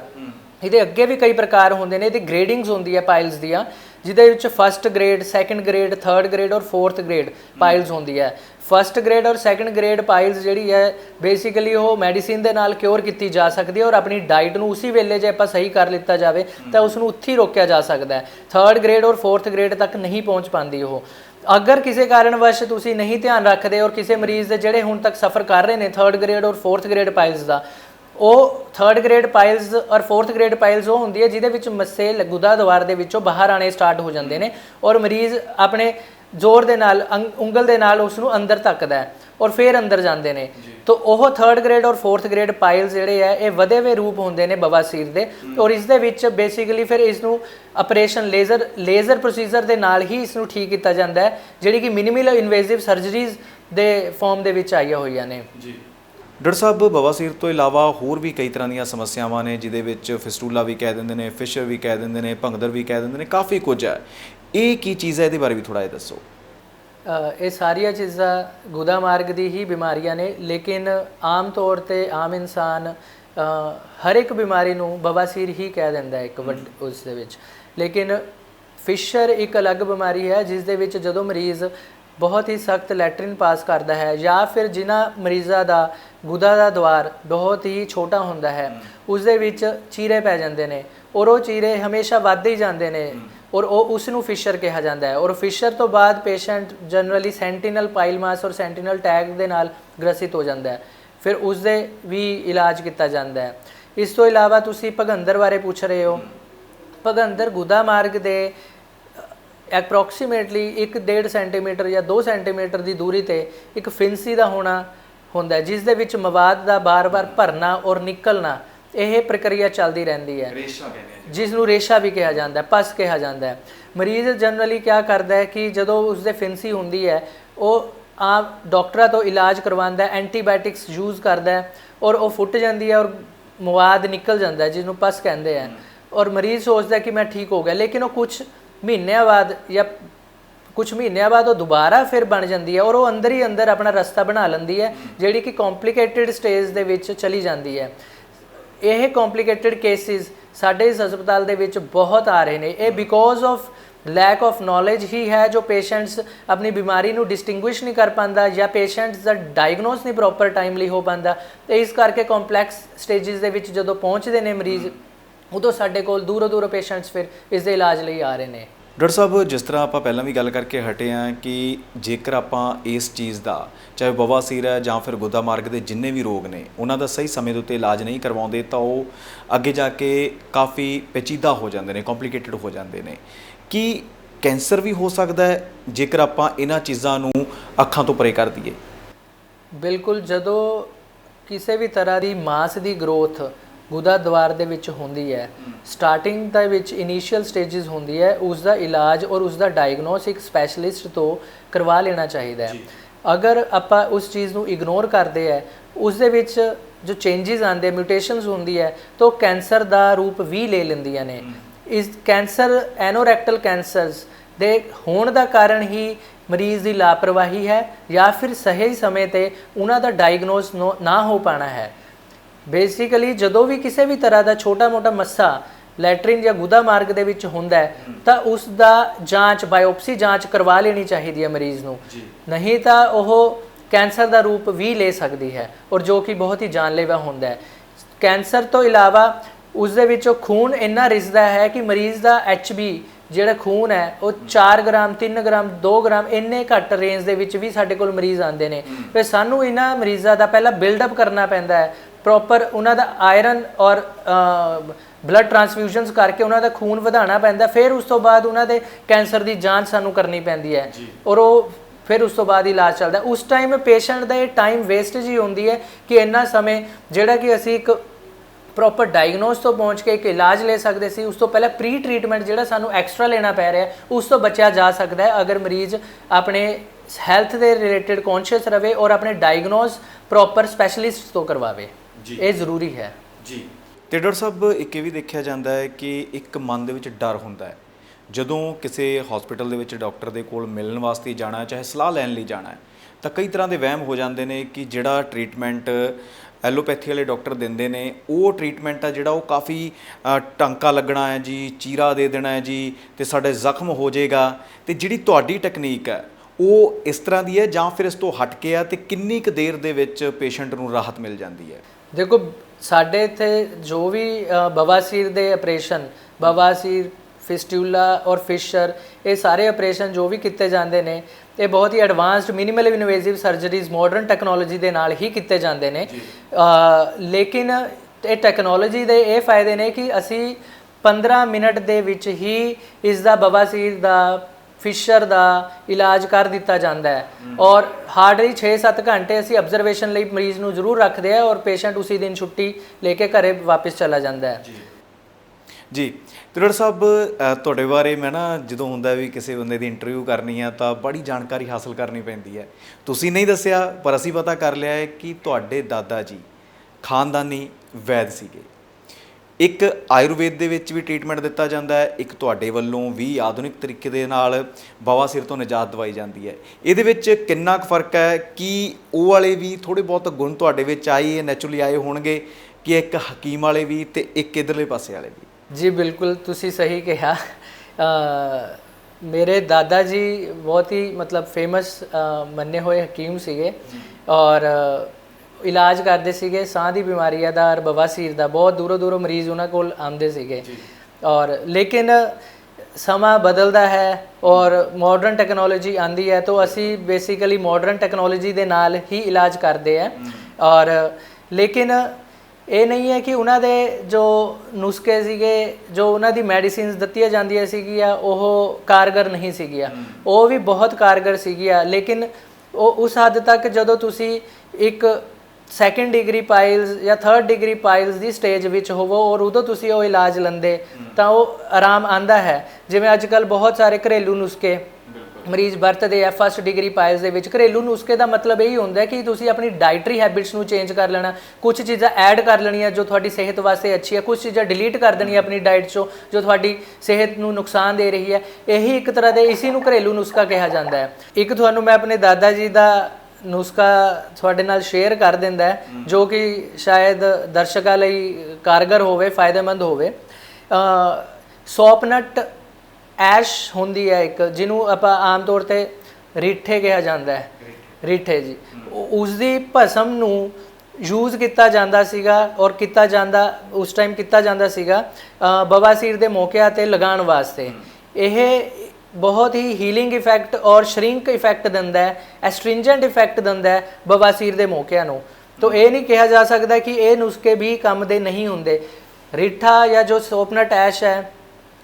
ਇਹਦੇ ਅੱਗੇ ਵੀ ਕਈ ਪ੍ਰਕਾਰ ਹੁੰਦੇ ਨੇ ਇਹਦੀ ਗ੍ਰੇਡਿੰਗਸ ਹੁੰਦੀ ਹੈ ਪਾਈਲਸ ਦੀਆਂ ਜਿਹਦੇ ਵਿੱਚ first grade second grade third grade ਔਰ ਫੋਰਥ ਗ੍ਰੇਡ ਪਾਈਲਸ ਹੁੰਦੀ ਹੈ। ਫਰਸਟ ਗ੍ਰੇਡ ਔਰ ਸੈਕੰਡ ਗ੍ਰੇਡ ਪਾਈਲਸ ਜਿਹੜੀ ਹੈ ਬੇਸਿਕਲੀ ਉਹ ਮੈਡੀਸਿਨ ਦੇ ਨਾਲ ਕਿਉਰ ਕੀਤੀ ਜਾ ਸਕਦੀ ਹੈ ਔਰ ਆਪਣੀ ਡਾਈਟ ਨੂੰ ਉਸੇ ਵੇਲੇ ਜੇ ਆਪਾਂ ਸਹੀ ਕਰ ਲਿੱਤਾ ਜਾਵੇ ਤਾਂ ਉਸ ਨੂੰ ਉੱਥੇ ਹੀ ਰੋਕਿਆ ਜਾ ਸਕਦਾ ਹੈ। ਥਰਡ ਗ੍ਰੇਡ ਔਰ ਫੋਰਥ ਗ੍ਰੇਡ ਤੱਕ ਨਹੀਂ ਪਹੁੰਚ ਪਾਉਂਦੀ ਉਹ। ਅਗਰ ਕਿਸੇ ਕਾਰਨਵਸ਼ ਤੁਸੀਂ ਨਹੀਂ ਧਿਆਨ ਰੱਖਦੇ ਔਰ ਕਿਸੇ ਮਰੀਜ਼ ਦੇ ਜਿਹੜੇ ਹੁਣ ਤੱਕ ਸਫਰ ਕਰ ਰਹੇ ਨੇ ਥਰਡ ਗ੍ਰੇਡ ਔਰ ਫੋਰਥ ਗ੍ਰੇਡ ਪਾਇਲਸ ਦਾ, ਉਹ ਥਰਡ ਗ੍ਰੇਡ ਪਾਇਲਸ ਔਰ ਫੋਰਥ ਗ੍ਰੇਡ ਪਾਇਲਸ ਉਹ ਹੁੰਦੀ ਹੈ ਜਿਹਦੇ ਵਿੱਚ ਮੱਸੇ ਗੁਦਾ ਦੁਆਰ ਦੇ ਵਿੱਚੋਂ ਬਾਹਰ ਆਣੇ ਸਟਾਰਟ ਹੋ ਜਾਂਦੇ ਨੇ ਔਰ ਮਰੀਜ਼ ਆਪਣੇ ਜ਼ੋਰ ਦੇ ਨਾਲ, ਅੰਗ- ਉਂਗਲ ਦੇ ਨਾਲ ਉਸ ਨੂੰ ਅੰਦਰ ਧੱਕਦਾ ਹੈ। ਔਰ ਫਿਰ ਅੰਦਰ ਜਾਂਦੇ ਨੇ। ਤਾਂ ਉਹ ਥਰਡ ਗ੍ਰੇਡ ਔਰ ਫੋਰਥ ਗ੍ਰੇਡ ਪਾਈਲਸ ਜਿਹੜੇ ਹੈ ਇਹ ਵਧੇ ਹੋਏ ਰੂਪ ਹੁੰਦੇ ਨੇ ਬਵਾਸੀਰ ਦੇ। ਔਰ ਇਸ ਦੇ ਵਿੱਚ ਬੇਸਿਕਲੀ ਫਿਰ ਇਸ ਨੂੰ ਆਪਰੇਸ਼ਨ ਲੇਜ਼ਰ ਲੇਜ਼ਰ ਪ੍ਰੋਸੀਜਰ ਦੇ ਨਾਲ ਹੀ ਇਸ ਨੂੰ ਠੀਕ ਕੀਤਾ ਜਾਂਦਾ ਹੈ ਜਿਹੜੀ ਕਿ ਮਿਨੀਮਲ ਇਨਵੇਸਿਵ ਸਰਜਰੀਜ਼ ਦੇ ਫਾਰਮ ਦੇ ਵਿੱਚ ਆਈਆਂ ਹੋਈਆਂ ਨੇ। ਡਾਕਟਰ ਸਾਹਿਬ ਬਵਾਸੀਰ ਤੋਂ ਇਲਾਵਾ ਹੋਰ ਵੀ ਕਈ ਤਰ੍ਹਾਂ ਦੀਆਂ ਸਮੱਸਿਆਵਾਂ ਨੇ ਜਿਹਦੇ ਵਿੱਚ ਫਿਸਟੂਲਾ ਵੀ ਕਹਿ ਦਿੰਦੇ ਨੇ ਫਿਸ਼ਰ ਵੀ ਕਹਿ ਦਿੰਦੇ ਨੇ ਭੰਗਦਰ ਵੀ ਕਹਿ ਦਿੰਦੇ ਨੇ ਕਾਫੀ ਕੁਝ ਹੈ। ਇਹ ਕੀ ਚੀਜ਼ ਹੈ? ਇਹਦੇ ਬਾਰੇ ਵੀ ਥੋੜਾ ਜਿਹਾ ਦੱਸੋ। ਇਹ ਸਾਰੀਆਂ ਚੀਜ਼ਾਂ ਗੁਦਾ ਮਾਰਗ ਦੀ ਹੀ ਬਿਮਾਰੀਆਂ ਨੇ ਲੇਕਿਨ ਆਮ ਤੌਰ ਤੇ ਆਮ ਇਨਸਾਨ ਹਰ ਇੱਕ ਬਿਮਾਰੀ ਨੂੰ ਬਵਾਸੀਰ ਹੀ ਕਹਿ ਦਿੰਦਾ ਹੈ ਇੱਕ ਉਸ ਦੇ ਵਿੱਚ। ਲੇਕਿਨ ਫਿਸ਼ਰ ਇੱਕ ਅਲੱਗ ਬਿਮਾਰੀ ਹੈ ਜਿਸ ਦੇ ਵਿੱਚ ਜਦੋਂ ਮਰੀਜ਼ ਬਹੁਤ ਹੀ ਸਖਤ ਲੈਟਰਿਨ ਪਾਸ ਕਰਦਾ ਹੈ ਜਾਂ ਫਿਰ ਜਿਨ੍ਹਾਂ ਮਰੀਜ਼ਾਂ ਦਾ ਗੁਦਾ ਦਾ ਦਵਾਰ ਬਹੁਤ ਹੀ ਛੋਟਾ ਹੁੰਦਾ ਹੈ ਉਸ ਦੇ ਵਿੱਚ ਚੀਰੇ ਪੈ ਜਾਂਦੇ ਨੇ ਔਰ ਉਹ ਚੀਰੇ ਹਮੇਸ਼ਾ ਵੱਧਦੇ ਹੀ ਜਾਂਦੇ ਨੇ। ਔਰ ਉਹ ਉਸ ਨੂੰ ਫਿਸ਼ਰ ਕਿਹਾ ਜਾਂਦਾ ਹੈ। ਔਰ ਫਿਸ਼ਰ ਤੋਂ ਬਾਅਦ patient generally sentinel pile mass ਔਰ ਸੈਂਟੀਨਲ ਟੈਗ ਦੇ ਨਾਲ ਗ੍ਰਸਿਤ ਹੋ ਜਾਂਦਾ ਹੈ। ਫਿਰ ਉਸ ਦੇ ਵੀ ਇਲਾਜ ਕੀਤਾ ਜਾਂਦਾ ਹੈ। ਇਸ ਤੋਂ ਇਲਾਵਾ ਤੁਸੀਂ ਭਗੰਦਰ ਬਾਰੇ ਪੁੱਛ ਰਹੇ ਹੋ। ਭਗੰਦਰ ਗੁਦਾ ਮਾਰਗ ਦੇ ਐਪਰੋਕਸੀਮੇਟਲੀ 1.5 ਸੈਂਟੀਮੀਟਰ ਜਾਂ 2 ਸੈਂਟੀਮੀਟਰ ਦੀ ਦੂਰੀ ਤੇ ਇੱਕ ਫਿੰਸੀ ਦਾ ਹੋਣਾ ਹੁੰਦਾ ਜਿਸ ਦੇ ਵਿੱਚ ਮਵਾਦ ਦਾ ਬਾਰ-ਬਾਰ ਭਰਨਾ ਔਰ ਨਿਕਲਣਾ ਇਹ ਪ੍ਰਕਿਰਿਆ ਚੱਲਦੀ ਰਹਿੰਦੀ ਹੈ। ਰੇਸ਼ਾ ਕਹਿੰਦੇ ਜਿਸ ਨੂੰ ਰੇਸ਼ਾ ਵੀ ਕਿਹਾ ਜਾਂਦਾ ਹੈ ਪਸ ਕਿਹਾ ਜਾਂਦਾ ਹੈ। ਮਰੀਜ਼ ਜਨਰਲੀ ਕੀ ਕਰਦਾ ਹੈ ਕਿ ਜਦੋਂ ਉਸਦੇ ਫਿੰਸੀ ਹੁੰਦੀ ਹੈ ਉਹ ਆਮ ਡਾਕਟਰਾਂ ਤੋਂ ਇਲਾਜ ਕਰਵਾਉਂਦਾ ਹੈ ਐਂਟੀਬਾਇਓਟਿਕਸ ਯੂਜ਼ ਕਰਦਾ ਹੈ ਔਰ ਉਹ ਫੁੱਟ ਜਾਂਦੀ ਹੈ ਔਰ ਮਵਾਦ ਨਿਕਲ ਜਾਂਦਾ ਹੈ ਜਿਸ ਨੂੰ ਪਸ ਕਹਿੰਦੇ ਆ। ਔਰ ਮਰੀਜ਼ ਸੋਚਦਾ ਕਿ ਮੈਂ ਠੀਕ ਹੋ ਗਿਆ ਲੇਕਿਨ ਉਹ ਕੁਝ ਮਹੀਨਿਆਂ ਬਾਅਦ ਜਾਂ ਕੁਝ ਮਹੀਨਿਆਂ ਬਾਅਦ ਉਹ ਦੁਬਾਰਾ ਫਿਰ ਬਣ ਜਾਂਦੀ ਹੈ ਔਰ ਉਹ ਅੰਦਰ ਹੀ ਅੰਦਰ ਆਪਣਾ ਰਸਤਾ ਬਣਾ ਲੈਂਦੀ ਹੈ ਜਿਹੜੀ ਕਿ ਕੰਪਲਿਕੇਟਿਡ ਸਟੇਜ ਦੇ ਵਿੱਚ ਚਲੀ ਜਾਂਦੀ ਹੈ। ਇਹ ਕੰਪਲਿਕੇਟਿਡ ਕੇਸਿਸ ਸਾਡੇ ਇਸ ਹਸਪਤਾਲ ਦੇ ਵਿੱਚ ਬਹੁਤ ਆ ਰਹੇ ਨੇ। ਇਹ because of lack of knowledge ਹੀ ਹੈ ਜੋ ਪੇਸ਼ੈਂਟਸ ਆਪਣੀ ਬਿਮਾਰੀ ਨੂੰ ਡਿਸਟਿੰਗੁਇਸ਼ ਨਹੀਂ ਕਰ ਪਾਉਂਦਾ ਜਾਂ ਪੇਸ਼ੈਂਟਸ ਦਾ ਡਾਇਗਨੋਸ ਨਹੀਂ ਪ੍ਰੋਪਰ ਟਾਈਮਲੀ ਹੋ ਪਾਉਂਦਾ। ਤੇ ਇਸ ਕਰਕੇ ਕੰਪਲੈਕਸ ਸਟੇजेस ਦੇ ਵਿੱਚ ਜਦੋਂ ਪਹੁੰਚਦੇ ਨੇ ਮਰੀਜ਼, ਉਦੋਂ ਸਾਡੇ ਕੋਲ ਦੂਰੋਂ ਦੂਰੋਂ ਪੇਸ਼ੈਂਟਸ ਫਿਰ ਇਸ ਦੇ ਇਲਾਜ ਲਈ ਆ ਰਹੇ ਨੇ। ਡਾਕਟਰ ਸਾਹਿਬ, ਜਿਸ ਤਰ੍ਹਾਂ ਆਪਾਂ ਪਹਿਲਾਂ ਵੀ ਗੱਲ ਕਰਕੇ ਹਟੇ ਆ ਕਿ ਜੇਕਰ ਆਪਾਂ ਇਸ ਚੀਜ਼ ਦਾ, ਚਾਹੇ ਬਵਾਸੀਰ ਹੈ ਜਾਂ ਫਿਰ ਗੁੱਦਾ ਮਾਰਗ ਦੇ ਜਿੰਨੇ ਵੀ ਰੋਗ ਨੇ, ਉਹਨਾਂ ਦਾ ਸਹੀ ਸਮੇਂ ਦੇ ਉੱਤੇ ਇਲਾਜ ਨਹੀਂ ਕਰਵਾਉਂਦੇ, ਤਾਂ ਉਹ ਅੱਗੇ ਜਾ ਕੇ ਕਾਫੀ ਪੇਚੀਦਾ ਹੋ ਜਾਂਦੇ ਨੇ ਕੰਪਲਿਕੇਟਿਡ ਹੋ ਜਾਂਦੇ ਨੇ। ਕੀ ਕੈਂਸਰ ਵੀ ਹੋ ਸਕਦਾ ਹੈ, ਜੇਕਰ ਆਪਾਂ ਇਹਨਾਂ ਚੀਜ਼ਾਂ ਨੂੰ ਅੱਖਾਂ ਤੋਂ ਪਰੇ ਕਰ ਦਈਏ? ਬਿਲਕੁਲ, ਜਦੋਂ ਕਿਸੇ ਵੀ ਤਰ੍ਹਾਂ ਦੀ ਮਾਸ ਦੀ ਗਰੋਥ ਗੁਦਾ ਦਵਾਰ ਦੇ ਵਿੱਚ ਹੁੰਦੀ ਹੈ। ਸਟਾਰਟਿੰਗ ਦੇ ਵਿੱਚ ਇਨੀਸ਼ੀਅਲ ਸਟੇजेस ਹੁੰਦੀ ਹੈ। ਉਸ ਦਾ ਇਲਾਜ ਔਰ ਉਸ ਦਾ ਡਾਇਗਨੋਸ ਇੱਕ ਸਪੈਸ਼ਲਿਸਟ ਤੋਂ ਕਰਵਾ ਲੈਣਾ ਚਾਹੀਦਾ ਹੈ। ਅਗਰ ਆਪਾਂ ਉਸ ਚੀਜ਼ ਨੂੰ ਇਗਨੋਰ ਕਰਦੇ ਹੈ ਉਸ ਦੇ ਵਿੱਚ ਜੋ ਚੇਂਜਸ ਆਉਂਦੇ ਮਿਊਟੇਸ਼ਨਸ ਹੁੰਦੀ ਹੈ ਤਾਂ ਕੈਂਸਰ ਦਾ ਰੂਪ ਵੀ ਲੈ ਲੈਂਦੀਆਂ ਨੇ। ਇਸ ਕੈਂਸਰ ਐਨੋਰੈਕਟਲ ਕੈਂਸਰਸ ਦੇ ਹੋਣ ਦਾ ਕਾਰਨ ਹੀ ਮਰੀਜ਼ ਦੀ ਲਾਪਰਵਾਹੀ ਹੈ ਜਾਂ ਫਿਰ ਸਹੀ ਸਮੇਂ ਤੇ ਉਹਨਾਂ ਦਾ ਡਾਇਗਨੋਸ ਨਾ ਹੋ ਪਾਣਾ ਹੈ। ਬੇਸਿਕਲੀ ਜਦੋਂ ਵੀ ਕਿਸੇ ਵੀ ਤਰ੍ਹਾਂ ਦਾ ਛੋਟਾ-ਮੋਟਾ ਮੱਸਾ ਲੈਟਰਿਨ ਜਾਂ ਗੁਦਾ ਮਾਰਗ ਦੇ ਵਿੱਚ ਹੁੰਦਾ ਹੈ ਤਾਂ ਉਸ ਦਾ ਜਾਂਚ ਬਾਇਓਪਸੀ ਜਾਂਚ ਕਰਵਾ ਲੈਣੀ ਚਾਹੀਦੀ ਹੈ ਮਰੀਜ਼ ਨੂੰ। ਨਹੀਂ ਤਾਂ ਉਹ ਕੈਂਸਰ ਦਾ ਰੂਪ ਵੀ ਲੈ ਸਕਦੀ ਹੈ ਔਰ ਜੋ ਕਿ ਬਹੁਤ ਹੀ ਜਾਨਲੇਵਾ ਹੁੰਦਾ ਹੈ। ਕੈਂਸਰ ਤੋਂ ਇਲਾਵਾ ਉਸ ਦੇ ਵਿੱਚੋਂ ਖੂਨ ਇੰਨਾ ਰਿਸਦਾ ਹੈ ਕਿ ਮਰੀਜ਼ ਦਾ HB ਜਿਹੜਾ ਖੂਨ ਹੈ ਉਹ 4 ਗ੍ਰਾਮ 3 ਗ੍ਰਾਮ 2 ਗ੍ਰਾਮ ਇੰਨੇ ਘੱਟ ਰੇਂਜ ਦੇ ਵਿੱਚ ਵੀ ਸਾਡੇ ਕੋਲ ਮਰੀਜ਼ ਆਉਂਦੇ ਨੇ। ਫਿਰ ਸਾਨੂੰ ਇਹਨਾਂ ਮਰੀਜ਼ਾਂ ਦਾ ਪਹਿਲਾਂ ਬਿਲਡ ਅਪ ਕਰਨਾ ਪੈਂਦਾ ਹੈ। ਪ੍ਰੋਪਰ ਉਹਨਾਂ ਦਾ ਆਇਰਨ ਔਰ ਬਲੱਡ ਟ੍ਰਾਂਸਫਿਊਜ਼ਨਸ ਕਰਕੇ ਉਹਨਾਂ ਦਾ ਖੂਨ ਵਧਾਉਣਾ ਪੈਂਦਾ ਫਿਰ ਉਸ ਤੋਂ ਬਾਅਦ ਉਹਨਾਂ ਦੇ ਕੈਂਸਰ ਦੀ ਜਾਂਚ ਸਾਨੂੰ ਕਰਨੀ ਪੈਂਦੀ ਹੈ। ਔਰ ਉਹ ਫਿਰ ਉਸ ਤੋਂ ਬਾਅਦ ਇਲਾਜ ਚੱਲਦਾ। ਉਸ ਟਾਈਮ ਪੇਸ਼ੈਂਟ ਦਾ ਇਹ ਟਾਈਮ ਵੇਸਟੇਜ ਹੀ ਹੁੰਦੀ ਹੈ ਕਿ ਇੰਨਾ ਸਮੇਂ ਜਿਹੜਾ ਕਿ ਅਸੀਂ ਇੱਕ ਪ੍ਰੋਪਰ ਡਾਇਗਨੋਸ ਤੋਂ ਪਹੁੰਚ ਕੇ ਇੱਕ ਇਲਾਜ ਲੈ ਸਕਦੇ ਸੀ ਉਸ ਤੋਂ ਪਹਿਲਾਂ ਪ੍ਰੀ ਟ੍ਰੀਟਮੈਂਟ ਜਿਹੜਾ ਸਾਨੂੰ ਐਕਸਟਰਾ ਲੈਣਾ ਪੈ ਰਿਹਾ ਉਸ ਤੋਂ ਬਚਿਆ ਜਾ ਸਕਦਾ ਹੈ ਅਗਰ ਮਰੀਜ਼ ਆਪਣੇ ਹੈਲਥ ਦੇ ਰਿਲੇਟਡ ਕੌਨਸ਼ੀਅਸ ਰਵੇ ਔਰ ਆਪਣੇ ਡਾਇਗਨੋਸ ਪ੍ਰੋਪਰ ਸਪੈਸ਼ਲਿਸਟ ਤੋਂ ਕਰਵਾਵੇ। ਇਹ ਜ਼ਰੂਰੀ ਹੈ। ਜੀ। ਤੇ ਡਾਕਟਰ ਸਾਹਿਬ ਇੱਕ ਇਹ ਵੀ ਦੇਖਿਆ ਜਾਂਦਾ ਹੈ ਕਿ ਇੱਕ ਮਨ ਦੇ ਵਿੱਚ ਡਰ ਹੁੰਦਾ ਹੈ। ਜਦੋਂ ਕਿਸੇ ਹਸਪੀਟਲ ਦੇ ਵਿੱਚ ਡਾਕਟਰ ਦੇ ਕੋਲ ਮਿਲਣ ਵਾਸਤੇ ਜਾਣਾ ਹੈ, ਚਾਹੇ ਸਲਾਹ ਲੈਣ ਲਈ ਜਾਣਾ ਹੈ ਤਾਂ ਕਈ ਤਰ੍ਹਾਂ ਦੇ ਵਹਿਮ ਹੋ ਜਾਂਦੇ ਨੇ ਕਿ ਜਿਹੜਾ ਟ੍ਰੀਟਮੈਂਟ ਐਲੋਪੈਥੀ ਵਾਲੇ ਡਾਕਟਰ ਦਿੰਦੇ ਨੇ ਉਹ ਟ੍ਰੀਟਮੈਂਟ ਆ ਜਿਹੜਾ ਉਹ ਕਾਫੀ ਟਾਂਕਾ ਲੱਗਣਾ ਹੈ ਜੀ ਚੀਰਾ ਦੇ ਦੇਣਾ ਹੈ ਜੀ ਤੇ ਸਾਡੇ ਜ਼ਖਮ ਹੋ ਜਾਏਗਾ। ਤੇ ਜਿਹੜੀ ਤੁਹਾਡੀ ਟੈਕਨੀਕ ਹੈ ਉਹ ਇਸ ਤਰ੍ਹਾਂ ਦੀ ਹੈ ਜਾਂ ਫਿਰ ਇਸ ਤੋਂ ਹਟ ਕੇ ਆ ਤੇ ਕਿੰਨੀ ਕੁ ਦੇਰ ਦੇ ਵਿੱਚ ਪੇਸ਼ੈਂਟ ਨੂੰ ਰਾਹਤ ਮਿਲ ਜਾਂਦੀ ਹੈ? ਦੇਖੋ ਸਾਡੇ ਇੱਥੇ ਜੋ ਵੀ ਬਵਾਸੀਰ ਦੇ ਆਪਰੇਸ਼ਨ ਬਵਾਸੀਰ ਫਿਸਟੂਲਾ ਔਰ ਫਿਸ਼ਰ ਇਹ ਸਾਰੇ ਆਪਰੇਸ਼ਨ ਜੋ ਵੀ ਕੀਤੇ ਜਾਂਦੇ ਨੇ ਇਹ ਬਹੁਤ ਹੀ advanced minimal invasive surgeries modern technology ਦੇ ਨਾਲ ਹੀ ਕੀਤੇ ਜਾਂਦੇ ਨੇ। ਲੇਕਿਨ ਇਹ ਟੈਕਨੋਲੋਜੀ ਦੇ ਇਹ ਫਾਇਦੇ ਨੇ ਕਿ ਅਸੀਂ 15 ਮਿੰਟ ਦੇ ਵਿੱਚ ਹੀ ਇਸ ਦਾ ਬਵਾਸੀਰ ਦਾ ਫਿਸ਼ਰ ਦਾ ਇਲਾਜ ਕਰ ਦਿੱਤਾ ਜਾਂਦਾ ਹੈ। ਔਰ ਹਾਰਡਲੀ 6-7 ਘੰਟੇ ਅਸੀਂ ਆਬਜ਼ਰਵੇਸ਼ਨ ਲਈ ਮਰੀਜ਼ ਨੂੰ ਜ਼ਰੂਰ ਰੱਖਦੇ ਆ ਔਰ ਪੇਸ਼ੈਂਟ ਉਸੇ ਦਿਨ ਛੁੱਟੀ ਲੈ ਕੇ ਘਰੇ ਵਾਪਸ ਚਲਾ ਜਾਂਦਾ ਹੈ। ਜੀ। ਤੇ ਸਾਹਿਬ ਤੁਹਾਡੇ ਬਾਰੇ ਮੈਂ ਨਾ ਜਦੋਂ ਹੁੰਦਾ ਵੀ ਕਿਸੇ ਬੰਦੇ ਦੀ ਇੰਟਰਵਿਊ ਕਰਨੀ ਆ ਤਾਂ ਬੜੀ ਜਾਣਕਾਰੀ ਹਾਸਲ ਕਰਨੀ ਪੈਂਦੀ ਹੈ। ਤੁਸੀਂ ਨਹੀਂ ਦੱਸਿਆ, ਪਰ ਅਸੀਂ ਪਤਾ ਕਰ ਲਿਆ ਹੈ ਕਿ ਤੁਹਾਡੇ ਦਾਦਾ ਜੀ ਖਾਨਦਾਨੀ ਵੈਦ ਸੀਗੇ। ਇੱਕ ਆਯੁਰਵੇਦ ਦੇ ਵਿੱਚ ਵੀ ਟ੍ਰੀਟਮੈਂਟ ਦਿੱਤਾ ਜਾਂਦਾ ਹੈ, ਇੱਕ ਤੁਹਾਡੇ ਵੱਲੋਂ ਵੀ ਆਧੁਨਿਕ ਤਰੀਕੇ ਦੇ ਨਾਲ ਬਵਾਸੀਰ ਤੋਂ ਨਿਜਾਤ ਦਵਾਈ ਜਾਂਦੀ ਹੈ। ਇਹਦੇ ਵਿੱਚ ਕਿੰਨਾ ਕੁ ਫ਼ਰਕ ਹੈ ਕਿ ਉਹ ਵਾਲੇ ਵੀ ਥੋੜੇ ਬਹੁਤ ਗੁਣ ਤੁਹਾਡੇ ਵਿੱਚ ਆਏ ਨੈਚੁਰਲੀ ਆਏ ਹੋਣਗੇ ਕਿ ਇੱਕ ਹਕੀਮ ਵਾਲੇ ਵੀ ਤੇ ਇੱਕ ਇਧਰਲੇ ਪਾਸੇ ਵਾਲੇ ਵੀ? ਜੀ, ਬਿਲਕੁਲ ਤੁਸੀਂ ਸਹੀ ਕਿਹਾ। ਮੇਰੇ ਦਾਦਾ ਜੀ ਬਹੁਤ ਹੀ ਮਤਲਬ ਫੇਮਸ ਮੰਨੇ ਹੋਏ ਹਕੀਮ ਸੀਗੇ ਔਰ ਇਲਾਜ ਕਰਦੇ ਸੀਗੇ ਸਾਹ ਦੀ ਬਿਮਾਰੀ ਦਾ ਔਰ ਬਵਾਸੀਰ ਦਾ ਬਹੁਤ ਦੂਰੋਂ ਦੂਰੋਂ ਮਰੀਜ਼ ਉਹਨਾਂ ਕੋਲ ਆਉਂਦੇ ਸੀਗੇ। ਔਰ ਲੇਕਿਨ ਸਮਾਂ ਬਦਲਦਾ ਹੈ ਔਰ ਮਾਡਰਨ ਟੈਕਨੋਲੋਜੀ ਆਂਦੀ ਹੈ ਤਾਂ ਅਸੀਂ ਬੇਸਿਕਲੀ ਮਾਡਰਨ ਟੈਕਨੋਲੋਜੀ ਦੇ ਨਾਲ ਹੀ ਇਲਾਜ ਕਰਦੇ ਆ ਔਰ ਲੇਕਿਨ ਇਹ ਨਹੀਂ ਹੈ ਕਿ ਉਹਨਾਂ ਦੇ ਜੋ ਨੁਸਖੇ ਸੀਗੇ ਜੋ ਉਹਨਾਂ ਦੀ ਮੈਡੀਸਿਨਸ ਦਿੱਤੀਆਂ ਜਾਂਦੀਆਂ ਸੀਗੀਆਂ ਉਹ ਕਾਰਗਰ ਨਹੀਂ ਸੀਗੀਆਂ। ਉਹ ਵੀ ਬਹੁਤ ਕਾਰਗਰ ਸੀਗੀਆਂ। ਲੇਕਿਨ ਉਹ ਉਸ ਹੱਦ ਤੱਕ ਜਦੋਂ ਤੁਸੀਂ ਇੱਕ ਸੈਕੰਡ ਡਿਗਰੀ ਪਾਈਲਸ ਜਾਂ ਥਰਡ ਡਿਗਰੀ ਪਾਈਲਸ ਦੀ ਸਟੇਜ ਵਿੱਚ ਹੋਵੋ ਔਰ ਉਦੋਂ ਤੁਸੀਂ ਉਹ ਇਲਾਜ ਲੰਦੇ ਤਾਂ ਉਹ ਆਰਾਮ ਆਂਦਾ ਹੈ। ਜਿਵੇਂ ਅੱਜ ਕੱਲ ਬਹੁਤ ਸਾਰੇ ਘਰੇਲੂ ਨੁਸਖੇ ਮਰੀਜ਼ ਵਰਤਦੇ ਆ ਫਸਟ ਡਿਗਰੀ ਪਾਇਲਸ ਦੇ ਵਿੱਚ। ਘਰੇਲੂ ਨੁਸਖੇ ਦਾ ਮਤਲਬ ਇਹੀ ਹੁੰਦਾ ਹੈ ਕਿ ਤੁਸੀਂ ਆਪਣੀ ਡਾਈਟਰੀ ਹੈਬਿਟਸ ਨੂੰ ਚੇਂਜ ਕਰ ਲੈਣਾ ਕੁਝ ਚੀਜ਼ਾਂ ਐਡ ਕਰ ਲੈਣੀਆਂ ਜੋ ਤੁਹਾਡੀ ਸਿਹਤ ਵਾਸਤੇ ਅੱਛੀ ਹੈ ਕੁਝ ਚੀਜ਼ਾਂ ਡਿਲੀਟ ਕਰ ਦੇਣੀਆਂ ਆਪਣੀ ਡਾਈਟ ਚੋਂ ਜੋ ਤੁਹਾਡੀ ਸਿਹਤ ਨੂੰ ਨੁਕਸਾਨ ਦੇ ਰਹੀ ਹੈ। ਇਹੀ ਇੱਕ ਤਰ੍ਹਾਂ ਦੇ ਇਸੇ ਨੂੰ ਘਰੇਲੂ ਨੁਸਖਾ ਕਿਹਾ ਜਾਂਦਾ ਹੈ। ਇੱਕ ਤੁਹਾਨੂੰ ਮੈਂ ਆਪਣੇ ਦਾਦਾ ਜੀ ਦਾ ਨੁਸਖਾ ਤੁਹਾਡੇ ਨਾਲ ਸ਼ੇਅਰ ਕਰ ਦਿੰਦਾ ਹੈ ਜੋ ਕਿ ਸ਼ਾਇਦ ਦਰਸ਼ਕਾਂ ਲਈ ਕਾਰਗਰ ਹੋਵੇ ਫਾਇਦੇਮੰਦ ਹੋਵੇ। ਸੌਪਨਟ ਐਸ਼ ਹੁੰਦੀ ਹੈ ਇੱਕ ਜਿਹਨੂੰ ਆਪਾਂ ਆਮ ਤੌਰ ਤੇ ਰੀਠੇ ਕਿਹਾ ਜਾਂਦਾ ਹੈ। ਰੀਠੇ। ਜੀ। ਉਸ ਦੀ ਭਸਮ ਨੂੰ ਯੂਜ਼ ਕੀਤਾ ਜਾਂਦਾ ਸੀਗਾ ਔਰ ਕੀਤਾ ਜਾਂਦਾ ਉਸ ਟਾਈਮ ਕੀਤਾ ਜਾਂਦਾ ਸੀਗਾ ਬਵਾਸੀਰ ਦੇ ਮੌਕਿਆਂ ਤੇ ਲਗਾਉਣ ਵਾਸਤੇ। ਇਹ ਬਹੁਤ ਹੀ ਹੀਲਿੰਗ ਇਫੈਕਟ ਔਰ ਸ਼ਰਿੰਕ ਇਫੈਕਟ ਦਿੰਦਾ ਹੈ ਐਸਟ੍ਰਿੰਜੈਂਟ ਇਫੈਕਟ ਦਿੰਦਾ ਹੈ ਬਵਾਸੀਰ ਦੇ ਮੌਕਿਆਂ ਨੂੰ। ਤੋਂ ਇਹ ਨਹੀਂ ਕਿਹਾ ਜਾ ਸਕਦਾ ਕਿ ਇਹ ਨੁਸਖੇ ਵੀ ਕੰਮ ਦੇ ਨਹੀਂ ਹੁੰਦੇ। ਰੀਠਾ ਜਾਂ ਜੋ ਸੋਪਨਟ ਐਸ਼ ਹੈ,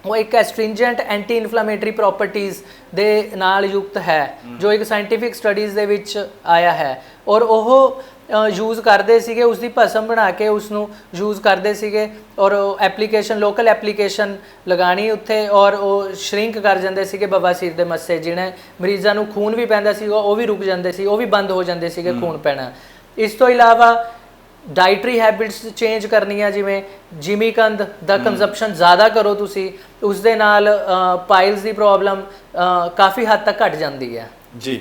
ਉਹ ਇੱਕ ਐਸਟ੍ਰਿੰਜੈਂਟ ਐਂਟੀ ਇਨਫਲੇਮੇਟਰੀ ਪ੍ਰੋਪਰਟੀਜ਼ ਦੇ ਨਾਲ ਯੁਕਤ ਹੈ, ਜੋ ਇੱਕ ਸਾਇੰਟੀਫਿਕ ਸਟੱਡੀਜ਼ ਦੇ ਵਿੱਚ ਆਇਆ ਹੈ। ਔਰ ਉਹ ਯੂਜ਼ ਕਰਦੇ ਸੀਗੇ ਉਸ ਦੀ ਭਸਮ ਬਣਾ ਕੇ ਉਸ ਨੂੰ ਯੂਜ਼ ਕਰਦੇ ਸੀਗੇ ਔਰ ਐਪਲੀਕੇਸ਼ਨ ਲੋਕਲ ਐਪਲੀਕੇਸ਼ਨ ਲਗਾਣੀ ਉੱਥੇ ਔਰ ਉਹ ਸ਼ਰਿੰਕ ਕਰ ਜਾਂਦੇ ਸੀਗੇ ਬਵਾਸੀਰ ਦੇ ਮੱਸੇ ਜਿਹਨੇ ਮਰੀਜ਼ਾਂ ਨੂੰ ਖੂਨ ਵੀ ਪੈਂਦਾ ਸੀ ਉਹ ਵੀ ਰੁਕ ਜਾਂਦੇ ਸੀ ਉਹ ਵੀ ਬੰਦ ਹੋ ਜਾਂਦੇ ਸੀਗੇ ਖੂਨ ਪੈਣਾ। ਇਸ ਤੋਂ ਇਲਾਵਾ ਡਾਈਟਰੀ ਹੈਬਿਟਸ ਚੇਂਜ ਕਰਨੀਆਂ ਜਿਵੇਂ ਜਿਮੀਕੰਦ ਦਾ ਕੰਜ਼ੰਪਸ਼ਨ ਜ਼ਿਆਦਾ ਕਰੋ ਤੁਸੀਂ ਉਸ ਦੇ ਨਾਲ ਪਾਈਲਸ ਦੀ ਪ੍ਰੋਬਲਮ ਕਾਫੀ ਹੱਦ ਤੱਕ ਘਟ ਜਾਂਦੀ ਹੈ। ਜੀ।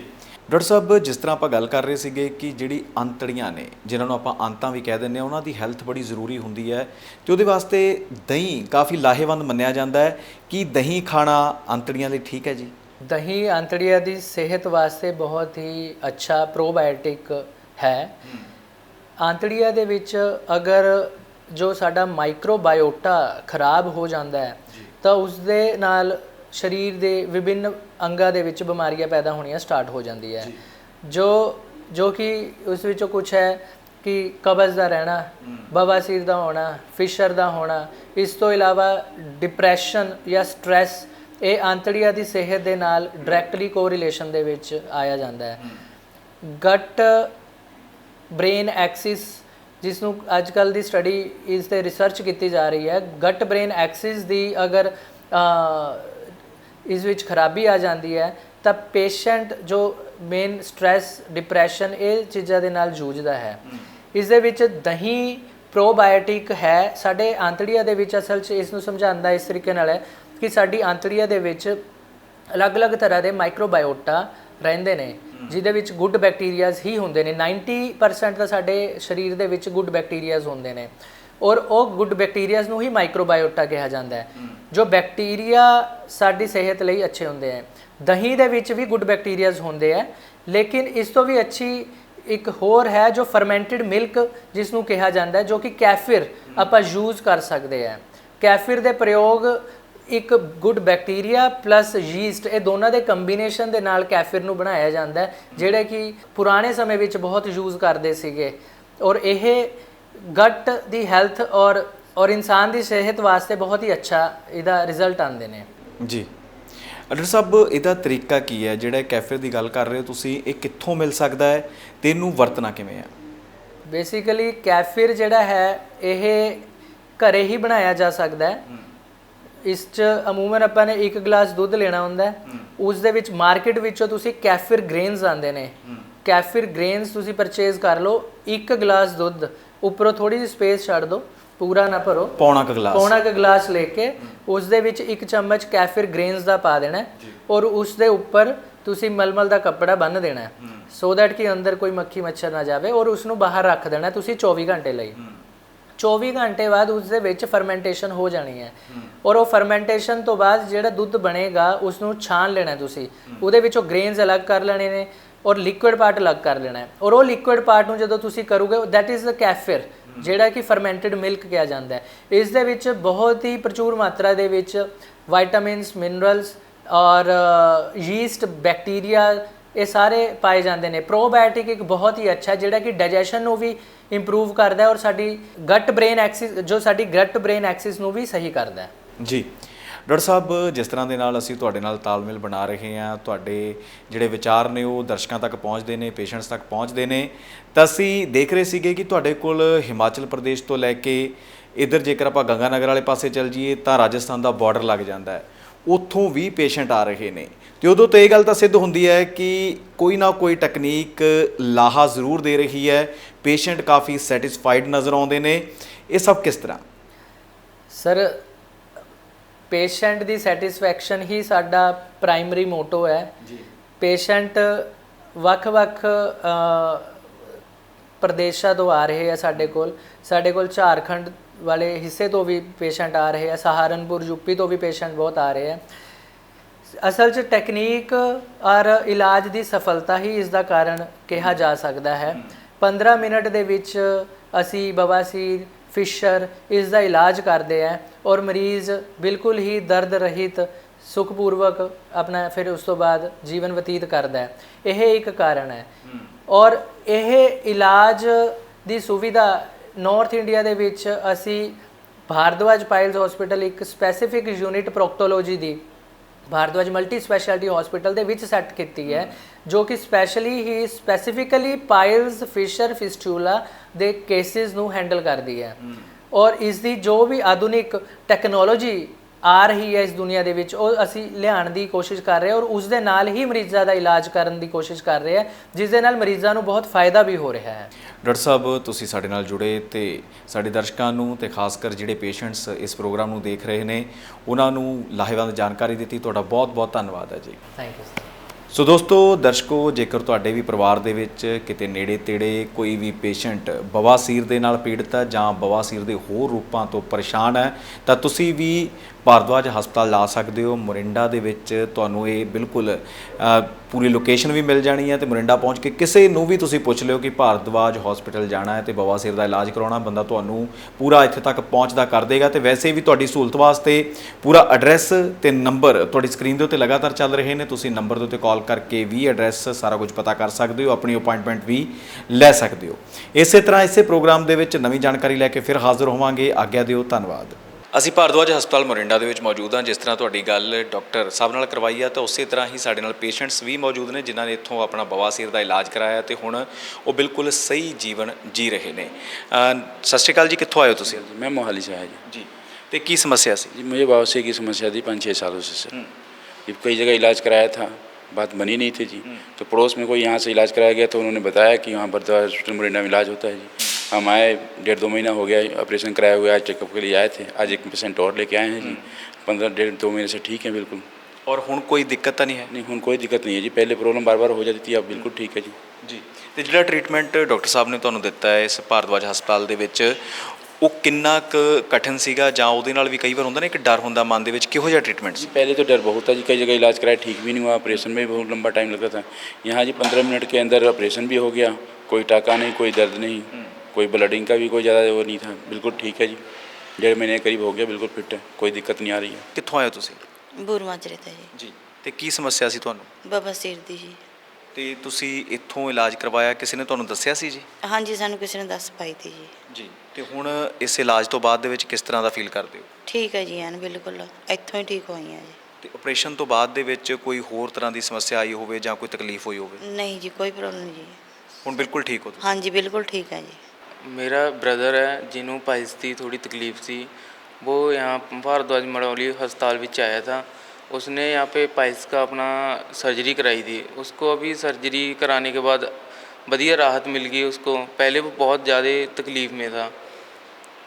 ਡਾਕਟਰ ਸਾਹਿਬ, ਜਿਸ ਤਰ੍ਹਾਂ ਆਪਾਂ ਗੱਲ ਕਰ ਰਹੇ ਸੀਗੇ ਕਿ ਜਿਹੜੀ ਅੰਤੜੀਆਂ ਨੇ, ਜਿਨ੍ਹਾਂ ਨੂੰ ਆਪਾਂ ਅੰਤਾਂ ਵੀ ਕਹਿ ਦਿੰਦੇ ਆ ਉਹਨਾਂ ਦੀ ਹੈਲਥ ਬੜੀ ਜ਼ਰੂਰੀ ਹੁੰਦੀ ਹੈ ਤੇ ਉਹਦੇ ਵਾਸਤੇ ਦਹੀਂ ਕਾਫੀ ਲਾਹੇਵੰਦ ਮੰਨਿਆ ਜਾਂਦਾ ਹੈ। ਕਿ ਦਹੀਂ ਖਾਣਾ ਅੰਤੜੀਆਂ ਲਈ ਠੀਕ ਹੈ ਜੀ? ਦਹੀਂ ਅੰਤੜੀਆਂ ਦੀ ਸਿਹਤ ਵਾਸਤੇ ਬਹੁਤ ਹੀ ਅੱਛਾ ਪ੍ਰੋਬਾਇਓਟਿਕ ਹੈ। ਆਂਤੜੀਆਂ ਦੇ ਵਿੱਚ ਅਗਰ ਜੋ ਸਾਡਾ ਮਾਈਕਰੋਬਾਇਓਟਾ ਖਰਾਬ ਹੋ ਜਾਂਦਾ ਹੈ, ਤਾਂ ਉਸ ਦੇ ਨਾਲ ਸਰੀਰ ਦੇ ਵਿਭਿੰਨ ਅੰਗਾਂ ਦੇ ਵਿੱਚ ਬਿਮਾਰੀਆਂ ਪੈਦਾ ਹੋਣੀਆਂ ਸਟਾਰਟ ਹੋ ਜਾਂਦੀ ਹੈ। ਜੋ। ਜੋ ਕਿ ਉਸ ਵਿੱਚੋਂ ਕੁਝ ਹੈ ਕਿ ਕਬਜ਼ ਦਾ ਰਹਿਣਾ ਬਵਾਸੀਰ ਦਾ ਹੋਣਾ ਫਿਸ਼ਰ ਦਾ ਹੋਣਾ ਇਸ ਤੋਂ ਇਲਾਵਾ ਡਿਪਰੈਸ਼ਨ ਜਾਂ ਸਟ੍ਰੈਸ ਇਹ ਆਂਤੜੀਆਂ ਦੀ ਸਿਹਤ ਦੇ ਨਾਲ ਡਾਇਰੈਕਟਲੀ ਕੋਰਿਲੇਸ਼ਨ ਦੇ ਵਿੱਚ ਆਇਆ ਜਾਂਦਾ ਹੈ। ਗਟ ਬ੍ਰੇਨ ਐਕਸਿਸ ਜਿਸ ਨੂੰ ਅੱਜ ਕੱਲ ਦੀ ਸਟੱਡੀ ਇਸ ਤੇ ਰਿਸਰਚ ਕੀਤੀ ਜਾ ਰਹੀ ਹੈ ਗਟ ਬ੍ਰੇਨ ਐਕਸਿਸ ਦੀ ਅਗਰ ਇਸ ਵਿੱਚ ਖਰਾਬੀ ਆ ਜਾਂਦੀ ਹੈ ਤਾਂ ਪੇਸ਼ੈਂਟ ਜੋ ਮੇਨ ਸਟ्रेस ਡਿਪਰੈਸ਼ਨ ਇਹ ਚੀਜ਼ਾਂ ਦੇ ਨਾਲ ਜੂਝਦਾ ਹੈ। ਇਸ ਦੇ ਵਿੱਚ ਦਹੀਂ ਪ੍ਰੋਬਾਇਓਟਿਕ ਹੈ। ਸਾਡੇ ਆਂਤੜੀਆਂ ਦੇ ਵਿੱਚ ਅਸਲ 'ਚ ਇਸ ਨੂੰ ਸਮਝਾਉਂਦਾ ਇਸ ਤਰੀਕੇ ਨਾਲ ਹੈ ਕਿ ਸਾਡੀ ਆਂਤੜੀਆਂ ਦੇ ਵਿੱਚ ਅਲੱਗ-ਅਲੱਗ ਤਰ੍ਹਾਂ ਦੇ ਮਾਈਕਰੋਬਾਇਓਟਾ ਰਹਿੰਦੇ ਨੇ ਜਿਹਦੇ ਵਿੱਚ ਗੁੱਡ ਬੈਕਟੀਰੀਆਜ਼ ਹੀ ਹੁੰਦੇ ਨੇ। 90% ਤਾਂ ਸਾਡੇ ਸਰੀਰ ਦੇ ਵਿੱਚ ਗੁੱਡ ਬੈਕਟੀਰੀਆਜ਼ ਹੁੰਦੇ ਨੇ। ਔਰ ਉਹ ਗੁੱਡ ਬੈਕਟੀਰੀਆਜ਼ ਨੂੰ ਹੀ ਮਾਈਕਰੋਬਾਇਓਟਾ ਕਿਹਾ ਜਾਂਦਾ ਹੈ, ਜੋ ਬੈਕਟੀਰੀਆ ਸਾਡੀ ਸਿਹਤ ਲਈ ਅੱਛੇ ਹੁੰਦੇ ਹੈ। ਦਹੀਂ ਦੇ ਵਿੱਚ ਵੀ ਗੁੱਡ ਬੈਕਟੀਰੀਆਜ਼ ਹੁੰਦੇ ਹੈ, ਲੇਕਿਨ ਇਸ ਤੋਂ ਵੀ ਅੱਛੀ ਇੱਕ ਹੋਰ ਹੈ ਜੋ ਫਰਮੈਂਟਡ ਮਿਲਕ ਜਿਸ ਨੂੰ ਕਿਹਾ ਜਾਂਦਾ ਹੈ, ਜੋ ਕਿ ਕੈਫਿਰ ਆਪਾਂ ਯੂਜ਼ ਕਰ ਸਕਦੇ ਹਾਂ। ਕੈਫਿਰ ਦੇ ਪ੍ਰਯੋਗ ਇੱਕ ਗੁੱਡ ਬੈਕਟੀਰੀਆ ਪਲੱਸ ਯੀਸਟ, ਇਹ ਦੋਨਾਂ ਦੇ ਕੰਬੀਨੇਸ਼ਨ ਦੇ ਨਾਲ ਕੈਫਿਰ ਨੂੰ ਬਣਾਇਆ ਜਾਂਦਾ ਹੈ, ਜਿਹੜੇ ਕਿ ਪੁਰਾਣੇ ਸਮੇਂ ਵਿੱਚ ਬਹੁਤ ਯੂਜ਼ ਕਰਦੇ ਸੀਗੇ। ਔਰ ਇਹ ਗਟ ਦੀ ਹੈਲਥ ਔਰ ਔਰ ਇਨਸਾਨ ਦੀ ਸਿਹਤ ਵਾਸਤੇ ਬਹੁਤ ਹੀ ਅੱਛਾ ਇਹਦਾ ਰਿਜ਼ਲਟ ਆਉਂਦੇ ਨੇ। ਜੀ। ਡਾਕਟਰ ਸਾਹਿਬ ਇਹਦਾ ਤਰੀਕਾ ਕੀ ਹੈ? ਜਿਹੜਾ ਕੈਫੇ ਦੀ ਗੱਲ ਕਰ ਰਹੇ ਹੋ ਤੁਸੀਂ ਇਹ ਕਿੱਥੋਂ ਮਿਲ ਸਕਦਾ ਹੈ ਤੇ ਇਹਨੂੰ ਵਰਤਣਾ ਕਿਵੇਂ ਹੈ? ਬੇਸਿਕਲੀ ਕੈਫਿਰ ਜਿਹੜਾ ਹੈ ਇਹ ਘਰੇ ਹੀ ਬਣਾਇਆ ਜਾ ਸਕਦਾ ਹੈ। ਇਸ ਚ ਅਮੂਮਨ ਆਪਾਂ ਨੇ ਇੱਕ ਗਲਾਸ ਦੁੱਧ ਲੈਣਾ ਹੁੰਦਾ ਹੈ। ਉਸ ਦੇ ਵਿੱਚ ਮਾਰਕੀਟ ਵਿੱਚੋਂ ਤੁਸੀਂ ਕੈਫਿਰ ਗ੍ਰੇਨਸ ਆਉਂਦੇ ਨੇ। ਕੈਫਿਰ ਗ੍ਰੇਨਸ ਤੁਸੀਂ ਪਰਚੇਜ਼ ਕਰ ਲਓ ਇੱਕ ਗਲਾਸ ਦੁੱਧ। ਉੱਪਰੋਂ ਥੋੜੀ ਜਿਹੀ ਸਪੇਸ ਛੱਡ ਦਿਓ ਪੂਰਾ ਨਾ ਭਰੋ। ਪੌਣਾ ਕੁ ਗਲਾਸ। ਪੌਣਾ ਕੁ ਗਲਾਸ ਲੈ ਕੇ ਉਸ ਦੇ ਵਿੱਚ ਇੱਕ ਚਮਚ ਕੈਫਿਰ ਗ੍ਰੇਨਸ ਦਾ ਪਾ ਦੇਣਾ ਔਰ ਉਸ ਦੇ ਉੱਪਰ ਤੁਸੀਂ ਮਲਮਲ ਦਾ ਕੱਪੜਾ ਬੰਨ੍ਹ ਦੇਣਾ ਹੈ ਸੋ ਦੈਟ ਕਿ ਅੰਦਰ ਕੋਈ ਮੱਖੀ ਮੱਛਰ ਨਾ ਜਾਵੇ ਔਰ ਉਸ ਨੂੰ ਬਾਹਰ ਰੱਖ ਦੇਣਾ ਤੁਸੀਂ 24 ਘੰਟੇ ਲਈ। 24 ਘੰਟੇ ਬਾਅਦ ਉਸ ਦੇ ਵਿੱਚ ਫਰਮੈਂਟੇਸ਼ਨ ਹੋ ਜਾਣੀ ਹੈ। ਔਰ ਉਹ ਫਰਮੈਂਟੇਸ਼ਨ ਤੋਂ ਬਾਅਦ ਜਿਹੜਾ ਦੁੱਧ ਬਣੇਗਾ ਉਸ ਨੂੰ ਛਾਣ ਲੈਣਾ ਤੁਸੀਂ। ਉਹਦੇ ਵਿੱਚੋਂ ਗ੍ਰੇਨਸ ਅਲੱਗ ਕਰ ਲੈਣੇ ਨੇ। ਔਰ ਲਿਕੁਇਡ ਪਾਰਟ ਅਲੱਗ ਕਰ ਲੈਣਾ ਹੈ। ਔਰ ਉਹ ਲਿਕੁਇਡ ਪਾਰਟ ਨੂੰ ਜਦੋਂ ਤੁਸੀਂ ਕਰੋਗੇ ਦੈਟ ਇਜ਼ ਦ ਕੈਫਿਰ ਜਿਹੜਾ ਕਿ ਫਰਮੈਂਟਡ ਮਿਲਕ ਕਿਹਾ ਜਾਂਦਾ ਹੈ। ਇਸ ਦੇ ਵਿੱਚ ਬਹੁਤ ਹੀ ਪ੍ਰਚੂਰ ਮਾਤਰਾ ਦੇ ਵਿੱਚ ਵਿਟਾਮਿਨਸ ਮਿਨਰਲਸ ਔਰ ਯੀਸਟ ਬੈਕਟੀਰੀਆ ਇਹ ਸਾਰੇ ਪਾਏ ਜਾਂਦੇ ਨੇ। ਪ੍ਰੋਬਾਇਓਟਿਕ ਇੱਕ ਬਹੁਤ ਹੀ ਅੱਛਾ ਜਿਹੜਾ ਕਿ ਡਾਈਜੈਸ਼ਨ ਨੂੰ ਵੀ ਇੰਪਰੂਵ ਕਰਦਾ ਹੈ ਔਰ ਸਾਡੀ ਗਟ ਬ੍ਰੇਨ ਐਕਸਿਸ ਜੋ ਸਾਡੀ ਗਟ ਬ੍ਰੇਨ ਐਕਸਿਸ ਨੂੰ ਵੀ ਸਹੀ ਕਰਦਾ ਹੈ। ਜੀ। ਡਾਕਟਰ ਸਾਹਿਬ, ਜਿਸ ਤਰ੍ਹਾਂ ਦੇ ਨਾਲ ਅਸੀਂ ਤੁਹਾਡੇ ਨਾਲ ਤਾਲਮੇਲ ਬਣਾ ਰਹੇ ਹਾਂ, ਤੁਹਾਡੇ ਜਿਹੜੇ ਵਿਚਾਰ ਨੇ ਉਹ ਦਰਸ਼ਕਾਂ ਤੱਕ ਪਹੁੰਚਦੇ ਨੇ, ਪੇਸ਼ੈਂਟਸ ਤੱਕ ਪਹੁੰਚਦੇ ਨੇ, ਤਾਂ ਅਸੀਂ ਦੇਖ ਰਹੇ ਸੀਗੇ ਕਿ ਤੁਹਾਡੇ ਕੋਲ ਹਿਮਾਚਲ ਪ੍ਰਦੇਸ਼ ਤੋਂ ਲੈ ਕੇ ਇਧਰ ਜੇਕਰ ਆਪਾਂ ਗੰਗਾਨਗਰ ਵਾਲੇ ਪਾਸੇ ਚੱਲ ਜਾਈਏ, ਤਾਂ ਰਾਜਸਥਾਨ ਦਾ ਬਾਰਡਰ ਲੱਗ ਜਾਂਦਾ ਹੈ। ਉੱਥੋਂ ਵੀ ਪੇਸ਼ੈਂਟ ਆ ਰਹੇ ਨੇ। ਤੇ ਉਦੋਂ ਤੋਂ ਇਹ ਗੱਲ ਤਾਂ ਸਿੱਧ ਹੁੰਦੀ ਹੈ ਕਿ ਕੋਈ ਨਾ ਕੋਈ ਟੈਕਨੀਕ ਲਾਹਾ ਜ਼ਰੂਰ ਦੇ ਰਹੀ ਹੈ। ਪੇਸ਼ੈਂਟ ਕਾਫੀ ਸੈਟੀਸਫਾਈਡ ਨਜ਼ਰ ਆਉਂਦੇ ਨੇ। ਇਹ ਸਭ ਕਿਸ ਤਰ੍ਹਾਂ? ਸਰ ਪੇਸ਼ੈਂਟ ਦੀ ਸੈਟੀਸਫੈਕਸ਼ਨ ਹੀ ਸਾਡਾ ਪ੍ਰਾਇਮਰੀ ਮੋਟੋ ਹੈ। ਜੀ। ਪੇਸ਼ੈਂਟ ਵੱਖ-ਵੱਖ ਅ, ਪ੍ਰਦੇਸ਼ਾਂ ਤੋਂ ਆ ਰਹੇ ਆ ਸਾਡੇ ਕੋਲ। ਸਾਡੇ ਕੋਲ ਝਾਰਖੰਡ ਵਾਲੇ ਹਿੱਸੇ ਤੋਂ ਵੀ ਪੇਸ਼ੈਂਟ ਆ ਰਹੇ ਆ ਸਹਾਰਨਪੁਰ ਯੂਪੀ ਤੋਂ ਵੀ ਪੇਸ਼ੈਂਟ ਬਹੁਤ ਆ ਰਹੇ ਆ। ਅਸਲ 'ਚ ਟੈਕਨੀਕ ਔਰ ਇਲਾਜ ਦੀ ਸਫਲਤਾ ਹੀ ਇਸ ਦਾ ਕਾਰਨ ਕਿਹਾ ਜਾ ਸਕਦਾ ਹੈ। 15 ਮਿੰਟ ਦੇ ਵਿੱਚ ਅਸੀਂ ਬਵਾਸੀਰ ਫਿਸ਼ਰ ਇਸ ਦਾ ਇਲਾਜ ਕਰਦੇ ਆ ਔਰ ਮਰੀਜ਼ ਬਿਲਕੁਲ ਹੀ ਦਰਦ ਰਹਿਤ ਸੁਖਪੂਰਵਕ ਆਪਣਾ ਫਿਰ ਉਸ ਤੋਂ ਬਾਅਦ ਜੀਵਨ ਬਤੀਤ ਕਰਦਾ ਹੈ ਇਹ ਇੱਕ ਕਾਰਨ ਹੈ। ਔਰ ਇਹ ਇਲਾਜ ਦੀ ਸੁਵਿਧਾ ਨਾਰਥ ਇੰਡੀਆ ਦੇ ਵਿੱਚ ਅਸੀਂ ਭਾਰਦਵਾਜ ਪਾਇਲਸ ਹਸਪੀਟਲ ਇੱਕ ਸਪੈਸੀਫਿਕ ਯੂਨਿਟ ਪ੍ਰੋਕਟੋਲੋਜੀ ਦੀ ਭਾਰਦਵਾਜ ਮਲਟੀ ਸਪੈਸ਼ਲਿਟੀ ਹਸਪੀਟਲ ਦੇ ਵਿੱਚ ਸੈੱਟ ਕੀਤੀ ਹੈ ਜੋ ਕਿ ਸਪੈਸ਼ਲੀ ਹੀ ਸਪੈਸੀਫਿਕਲੀ ਪਾਇਲਸ ਫਿਸ਼ਰ ਫਿਸਟੂਲਾ ਦੇ ਕੇਸਿਸ ਨੂੰ ਹੈਂਡਲ ਕਰਦੀ ਹੈ। ਔਰ ਇਸ ਦੀ ਜੋ ਵੀ ਆਧੁਨਿਕ ਟੈਕਨੋਲੋਜੀ ਆ ਰਹੀ ਹੈ ਇਸ ਦੁਨੀਆ ਦੇ ਵਿੱਚ ਉਹ ਅਸੀਂ ਲਿਆਉਣ ਦੀ ਕੋਸ਼ਿਸ਼ ਕਰ ਰਹੇ ਹਾਂ ਔਰ ਉਸ ਦੇ ਨਾਲ ਹੀ ਮਰੀਜ਼ਾਂ ਦਾ ਇਲਾਜ ਕਰਨ ਦੀ ਕੋਸ਼ਿਸ਼ ਕਰ ਰਹੇ ਹਾਂ ਜਿਸ ਦੇ ਨਾਲ ਮਰੀਜ਼ਾਂ ਨੂੰ ਬਹੁਤ ਫਾਇਦਾ ਵੀ ਹੋ ਰਿਹਾ ਹੈ। ਡਾਕਟਰ ਸਾਹਿਬ ਤੁਸੀਂ ਸਾਡੇ ਨਾਲ ਜੁੜੇ ਤੇ ਸਾਡੇ ਦਰਸ਼ਕਾਂ ਨੂੰ ਤੇ ਖਾਸ ਕਰ ਜਿਹੜੇ ਪੇਸ਼ੈਂਟਸ ਇਸ ਪ੍ਰੋਗਰਾਮ ਨੂੰ ਦੇਖ ਰਹੇ ਨੇ ਉਹਨਾਂ ਨੂੰ ਲਾਹੇਵੰਦ ਜਾਣਕਾਰੀ ਦਿੱਤੀ। ਤੁਹਾਡਾ ਬਹੁਤ ਬਹੁਤ ਧੰਨਵਾਦ ਹੈ ਜੀ। ਥੈਂਕ ਯੂ ਸਰ ਸੋ ਦੋਸਤੋ, ਦਰਸ਼ਕੋ, ਜੇਕਰ ਤੁਹਾਡੇ ਵੀ ਪਰਿਵਾਰ ਦੇ ਵਿੱਚ ਕਿਤੇ ਨੇੜੇ ਤੇੜੇ ਕੋਈ ਵੀ ਪੇਸ਼ੈਂਟ ਬਵਾਸੀਰ ਦੇ ਨਾਲ ਪੀੜਤ ਹੈ ਜਾਂ ਬਵਾਸੀਰ ਦੇ ਹੋਰ ਰੂਪਾਂ ਤੋਂ ਪਰੇਸ਼ਾਨ ਹੈ, ਤਾਂ ਤੁਸੀਂ ਵੀ ਭਾਰਦਵਾਜ ਹਸਪਤਾਲ ਲਾ ਸਕਦੇ ਹੋ। ਮੋਰਿੰਡਾ ਦੇ ਵਿੱਚ ਤੁਹਾਨੂੰ ਇਹ ਬਿਲਕੁਲ ਪੂਰੀ ਲੋਕੇਸ਼ਨ ਵੀ ਮਿਲ ਜਾਣੀ ਹੈ ਤੇ ਮੋਰਿੰਡਾ ਪਹੁੰਚ ਕੇ ਕਿਸੇ ਨੂੰ ਵੀ ਤੁਸੀਂ ਪੁੱਛ ਲਿਓ ਕਿ ਭਾਰਦਵਾਜ ਹਸਪੀਟਲ ਜਾਣਾ ਹੈ ਤੇ ਬਵਾਸੀਰ ਦਾ ਇਲਾਜ ਕਰਾਉਣਾ, ਬੰਦਾ ਤੁਹਾਨੂੰ ਪੂਰਾ ਇੱਥੇ ਤੱਕ ਪਹੁੰਚਦਾ ਕਰ ਦੇਗਾ ਤੇ ਵੈਸੇ ਵੀ ਤੁਹਾਡੀ ਸਹੂਲਤ ਵਾਸਤੇ ਪੂਰਾ ਐਡਰੈਸ ਤੇ ਨੰਬਰ ਤੁਹਾਡੀ ਸਕਰੀਨ ਦੇ ਉੱਤੇ ਲਗਾਤਾਰ ਚੱਲ ਰਹੇ ਨੇ। ਤੁਸੀਂ ਨੰਬਰ ਦੇ ਉੱਤੇ ਕਾਲ ਕਰਕੇ ਵੀ ਐਡਰੈਸ ਸਾਰਾ ਕੁਝ ਪਤਾ ਕਰ ਸਕਦੇ ਹੋ, ਆਪਣੀ ਅਪਾਇੰਟਮੈਂਟ ਵੀ ਲੈ ਸਕਦੇ ਹੋ। ਇਸੇ ਤਰ੍ਹਾਂ ਇਸੇ ਪ੍ਰੋਗਰਾਮ ਦੇ ਵਿੱਚ ਨਵੀਂ ਜਾਣਕਾਰੀ ਲੈ ਕੇ ਫਿਰ ਹਾਜ਼ਰ ਹੋਵਾਂਗੇ। ਆਗਿਆ ਦਿਓ, ਧੰਨਵਾਦ। ਅਸੀਂ ਭਾਰਦਵਾਜ ਹਸਪਤਾਲ ਮੋਰਿੰਡਾ ਦੇ ਵਿੱਚ ਮੌਜੂਦ ਹਾਂ ਜਿਸ ਤਰ੍ਹਾਂ ਤੁਹਾਡੀ ਗੱਲ ਡਾਕਟਰ ਸਾਹਿਬ ਨਾਲ ਕਰਵਾਈ ਆ ਤਾਂ ਉਸੇ ਤਰ੍ਹਾਂ ਹੀ ਸਾਡੇ ਨਾਲ ਪੇਸ਼ੈਂਟਸ ਵੀ ਮੌਜੂਦ ਨੇ ਜਿਨ੍ਹਾਂ ਨੇ ਇੱਥੋਂ ਆਪਣਾ ਬਵਾਸੀਰ ਦਾ ਇਲਾਜ ਕਰਾਇਆ ਤੇ ਹੁਣ ਉਹ ਬਿਲਕੁਲ ਸਹੀ ਜੀਵਨ ਜੀ ਰਹੇ ਨੇ ਅਹ ਸਤਿ ਸ਼੍ਰੀ ਅਕਾਲ ਜੀ ਕਿੱਥੋਂ ਆਏ ਹੋ ਤੁਸੀਂ मैं मोहाली से आया जी ਜੀ ਤੇ ਕੀ ਸਮੱਸਿਆ ਸੀ जी मुझे बावसे की समस्या थी पाँच छः सालों से सर ये कई जगह इलाज कराया था बात बनी नहीं थी जी तो पड़ोस में कोई यहाँ से इलाज कराया गया तो उन्होंने बताया कि यहाँ बरदवा हॉस्पिटल मोरिंडा में इलाज होता है जी हम आए डेढ़ दो महीना हो गया ऑपरेशन कराया हुआ आज चेकअप के लिए आए थे आज एक पेशेंट और लेके आए हैं जी पंद्रह डेढ़ दो महीने से ठीक है बिल्कुल ਔਰ ਹੁਣ ਕੋਈ ਦਿੱਕਤ ਤਾਂ ਨਹੀਂ ਹੈ नहीं हूँ कोई दिक्कत नहीं है जी पहले प्रॉब्लम बार बार हो जाती थी अब बिल्कुल ठीक है जी ਜੀ ਤੇ ਜਿਹੜਾ ਟ੍ਰੀਟਮੈਂਟ ਡਾਕਟਰ ਸਾਹਿਬ ਨੇ ਤੁਹਾਨੂੰ ਦਿੱਤਾ ਹੈ ਇਸ ਭਾਰਦਵਾਜ ਹਸਪਤਾਲ ਦੇ ਵਿੱਚ ਉਹ ਕਿੰਨਾ ਕੁ ਕਠਿਨ ਸੀਗਾ ਜਾਂ ਉਹਦੇ ਨਾਲ ਵੀ ਕਈ ਵਾਰ ਹੁੰਦਾ ਨਾ ਇੱਕ ਡਰ ਹੁੰਦਾ ਮਨ ਦੇ ਵਿੱਚ ਕਿਹੋ ਜਿਹਾ ਟ੍ਰੀਟਮੈਂਟ ਸੀ पहले तो डर बहुत था जी कई जगह इलाज कराया ठीक भी नहीं हुआ ऑपरेशन में भी बहुत लंबा टाइम लगता था यहाँ जी पंद्रह मिनट के अंदर ऑपरेशन भी हो गया कोई टाका नहीं कोई दर्द नहीं कोई ब्लडिंग का भी कोई ज़्यादा वो नहीं था बिल्कुल ठीक है जी ਡੇਢ ਮਹੀਨੇ ਕਰੀਬ ਹੋ ਗਿਆ ਬਿਲਕੁਲ ਫਿੱਟ ਹੈ। ਕੋਈ ਦਿੱਕਤ ਨਹੀਂ ਆ ਰਹੀ ਕਿੱਥੋਂ ਆਏ ਤੁਸੀਂ? ਬੂਰ ਮਾਜਰੇ ਤੋਂ ਜੀ। ਜੀ। ਤੇ ਕੀ ਸਮੱਸਿਆ ਸੀ ਤੁਹਾਨੂੰ? ਬਾਬਾ ਸਿਰ ਦੀ ਜੀ। ਤੇ ਤੁਸੀਂ ਇੱਥੋਂ ਇਲਾਜ ਕਰਵਾਇਆ ਕਿਸੇ ਨੇ ਤੁਹਾਨੂੰ ਦੱਸਿਆ ਸੀ ਜੀ? ਹਾਂਜੀ ਸਾਨੂੰ ਕਿਸੇ ਨੇ ਦੱਸ ਪਾਈ ਤੀ ਜੀ। ਜੀ। ਤੇ ਹੁਣ ਇਸ ਇਲਾਜ ਤੋਂ ਬਾਅਦ ਦੇ ਵਿੱਚ ਕਿਸ ਤਰ੍ਹਾਂ ਦਾ ਫੀਲ ਕਰਦੇ ਹੋ? ਠੀਕ ਹੈ ਜੀ ਐਨ ਬਿਲਕੁਲ ਇੱਥੋਂ ਹੀ ਠੀਕ ਹੋਈ ਆ ਜੀ। ਤੇ ਆਪਰੇਸ਼ਨ ਤੋਂ ਬਾਅਦ ਦੇ ਵਿੱਚ ਕੋਈ ਹੋਰ ਤਰ੍ਹਾਂ ਦੀ ਸਮੱਸਿਆ ਆਈ ਹੋਵੇ ਜਾਂ ਕੋਈ ਤਕਲੀਫ ਹੋਈ ਹੋਵੇ? ਨਹੀਂ ਜੀ ਕੋਈ ਪ੍ਰੋਬਲਮ ਨਹੀਂ ਜੀ। ਹੁਣ ਬਿਲਕੁਲ ਠੀਕ ਹੋ ਤੁਸੀਂ? ਹਾਂਜੀ ਬਿਲਕੁਲ ਠੀਕ ਹੈ ਜੀ। मेरा ब्रदर है जिन्हों पाइस थी थोड़ी तकलीफ थी वो यहाँ भारद्वाज मड़ौली अस्पताल ਵਿੱਚ आया था उसने यहाँ पे पाइस का अपना सर्जरी कराई थी उसको अभी सर्जरी कराने के बाद बढ़िया राहत मिल गई उसको पहले वो बहुत ज़्यादा तकलीफ़ में था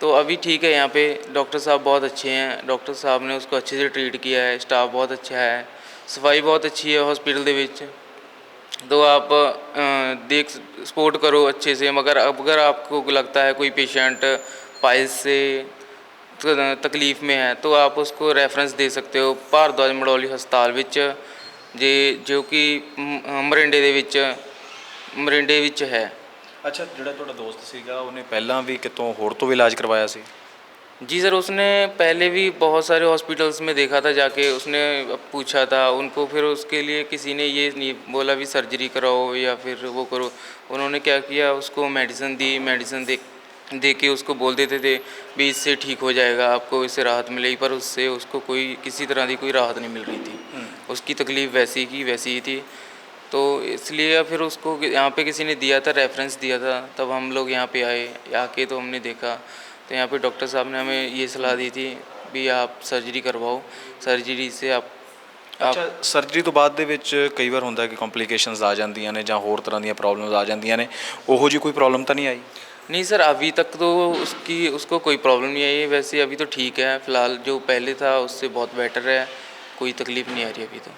तो अभी ठीक है यहाँ पे डॉक्टर साहब बहुत अच्छे हैं डॉक्टर साहब ने उसको अच्छे से ट्रीट किया है स्टाफ बहुत अच्छा है सफाई बहुत अच्छी है हॉस्पिटल ਦੇ ਵਿੱਚ तो आप अ, देख सपोर्ट करो अच्छे से मगर अब अगर आपको लगता है कोई पेशेंट पाइल्स से त- तकलीफ में है तो आप उसको रेफरेंस दे सकते हो ਭਾਰਦਵਾਜ ਮੜੌਲੀ ਹਸਪਤਾਲ ਵਿੱਚ ਜੇ ਜੋ ਕਿ ਮ- ਮਰਿੰਡੇ ਦੇ ਵਿੱਚ ਮਰਿੰਡੇ ਵਿੱਚ ਹੈ ਅੱਛਾ ਜਿਹੜਾ ਤੁਹਾਡਾ ਦੋਸਤ ਸੀਗਾ ਉਹਨੇ ਪਹਿਲਾਂ ਵੀ ਕਿਤੋਂ ਹੋਰ ਤੋਂ ਵੀ ਇਲਾਜ ਕਰਵਾਇਆ ਸੀ जी सर उसने पहले भी बहुत सारे हॉस्पिटल्स में देखा था जाके उसने पूछा था उनको फिर उसके लिए किसी ने ये नहीं बोला भी सर्जरी कराओ या फिर वो करो। उन्होंने क्या किया उसको मेडिसिन दी मेडिसिन दे दे के उसको बोल देते थे भी इससे ठीक हो जाएगा आपको इससे राहत मिलेगी पर उससे उसको कोई किसी तरह की कोई राहत नहीं मिल रही थी। उसकी तकलीफ़ वैसी की वैसी ही थी। तो इसलिए फिर उसको यहाँ पे किसी ने दिया था रेफरेंस दिया था तब हम लोग यहाँ पे आए आके तो हमने देखा। तो यहाँ पे डॉक्टर साहब ने हमें ये सलाह दी थी भी आप सर्जरी करवाओ सर्जरी से आप आप ਅੱਛਾ ਸਰਜਰੀ ਤੋਂ ਬਾਅਦ ਦੇ ਵਿੱਚ ਕਈ ਵਾਰ ਹੁੰਦਾ ਕਿ ਕੰਪਲਿਕੇਸ਼ਨਸ ਆ ਜਾਂਦੀਆਂ ਨੇ ਜਾਂ ਹੋਰ ਤਰ੍ਹਾਂ ਦੀਆਂ ਪ੍ਰੋਬਲਮਸ ਆ ਜਾਂਦੀਆਂ ਨੇ ਉਹੋ ਜੀ ਕੋਈ ਪ੍ਰੋਬਲਮ ਤਾਂ ਨਹੀਂ ਆਈ नहीं सर अभी तक तो उसकी उसको कोई प्रॉब्लम नहीं आई है वैसे अभी तो ठीक है फ़िलहाल जो पहले था उससे बहुत बेटर है कोई तकलीफ़ नहीं आ रही अभी तो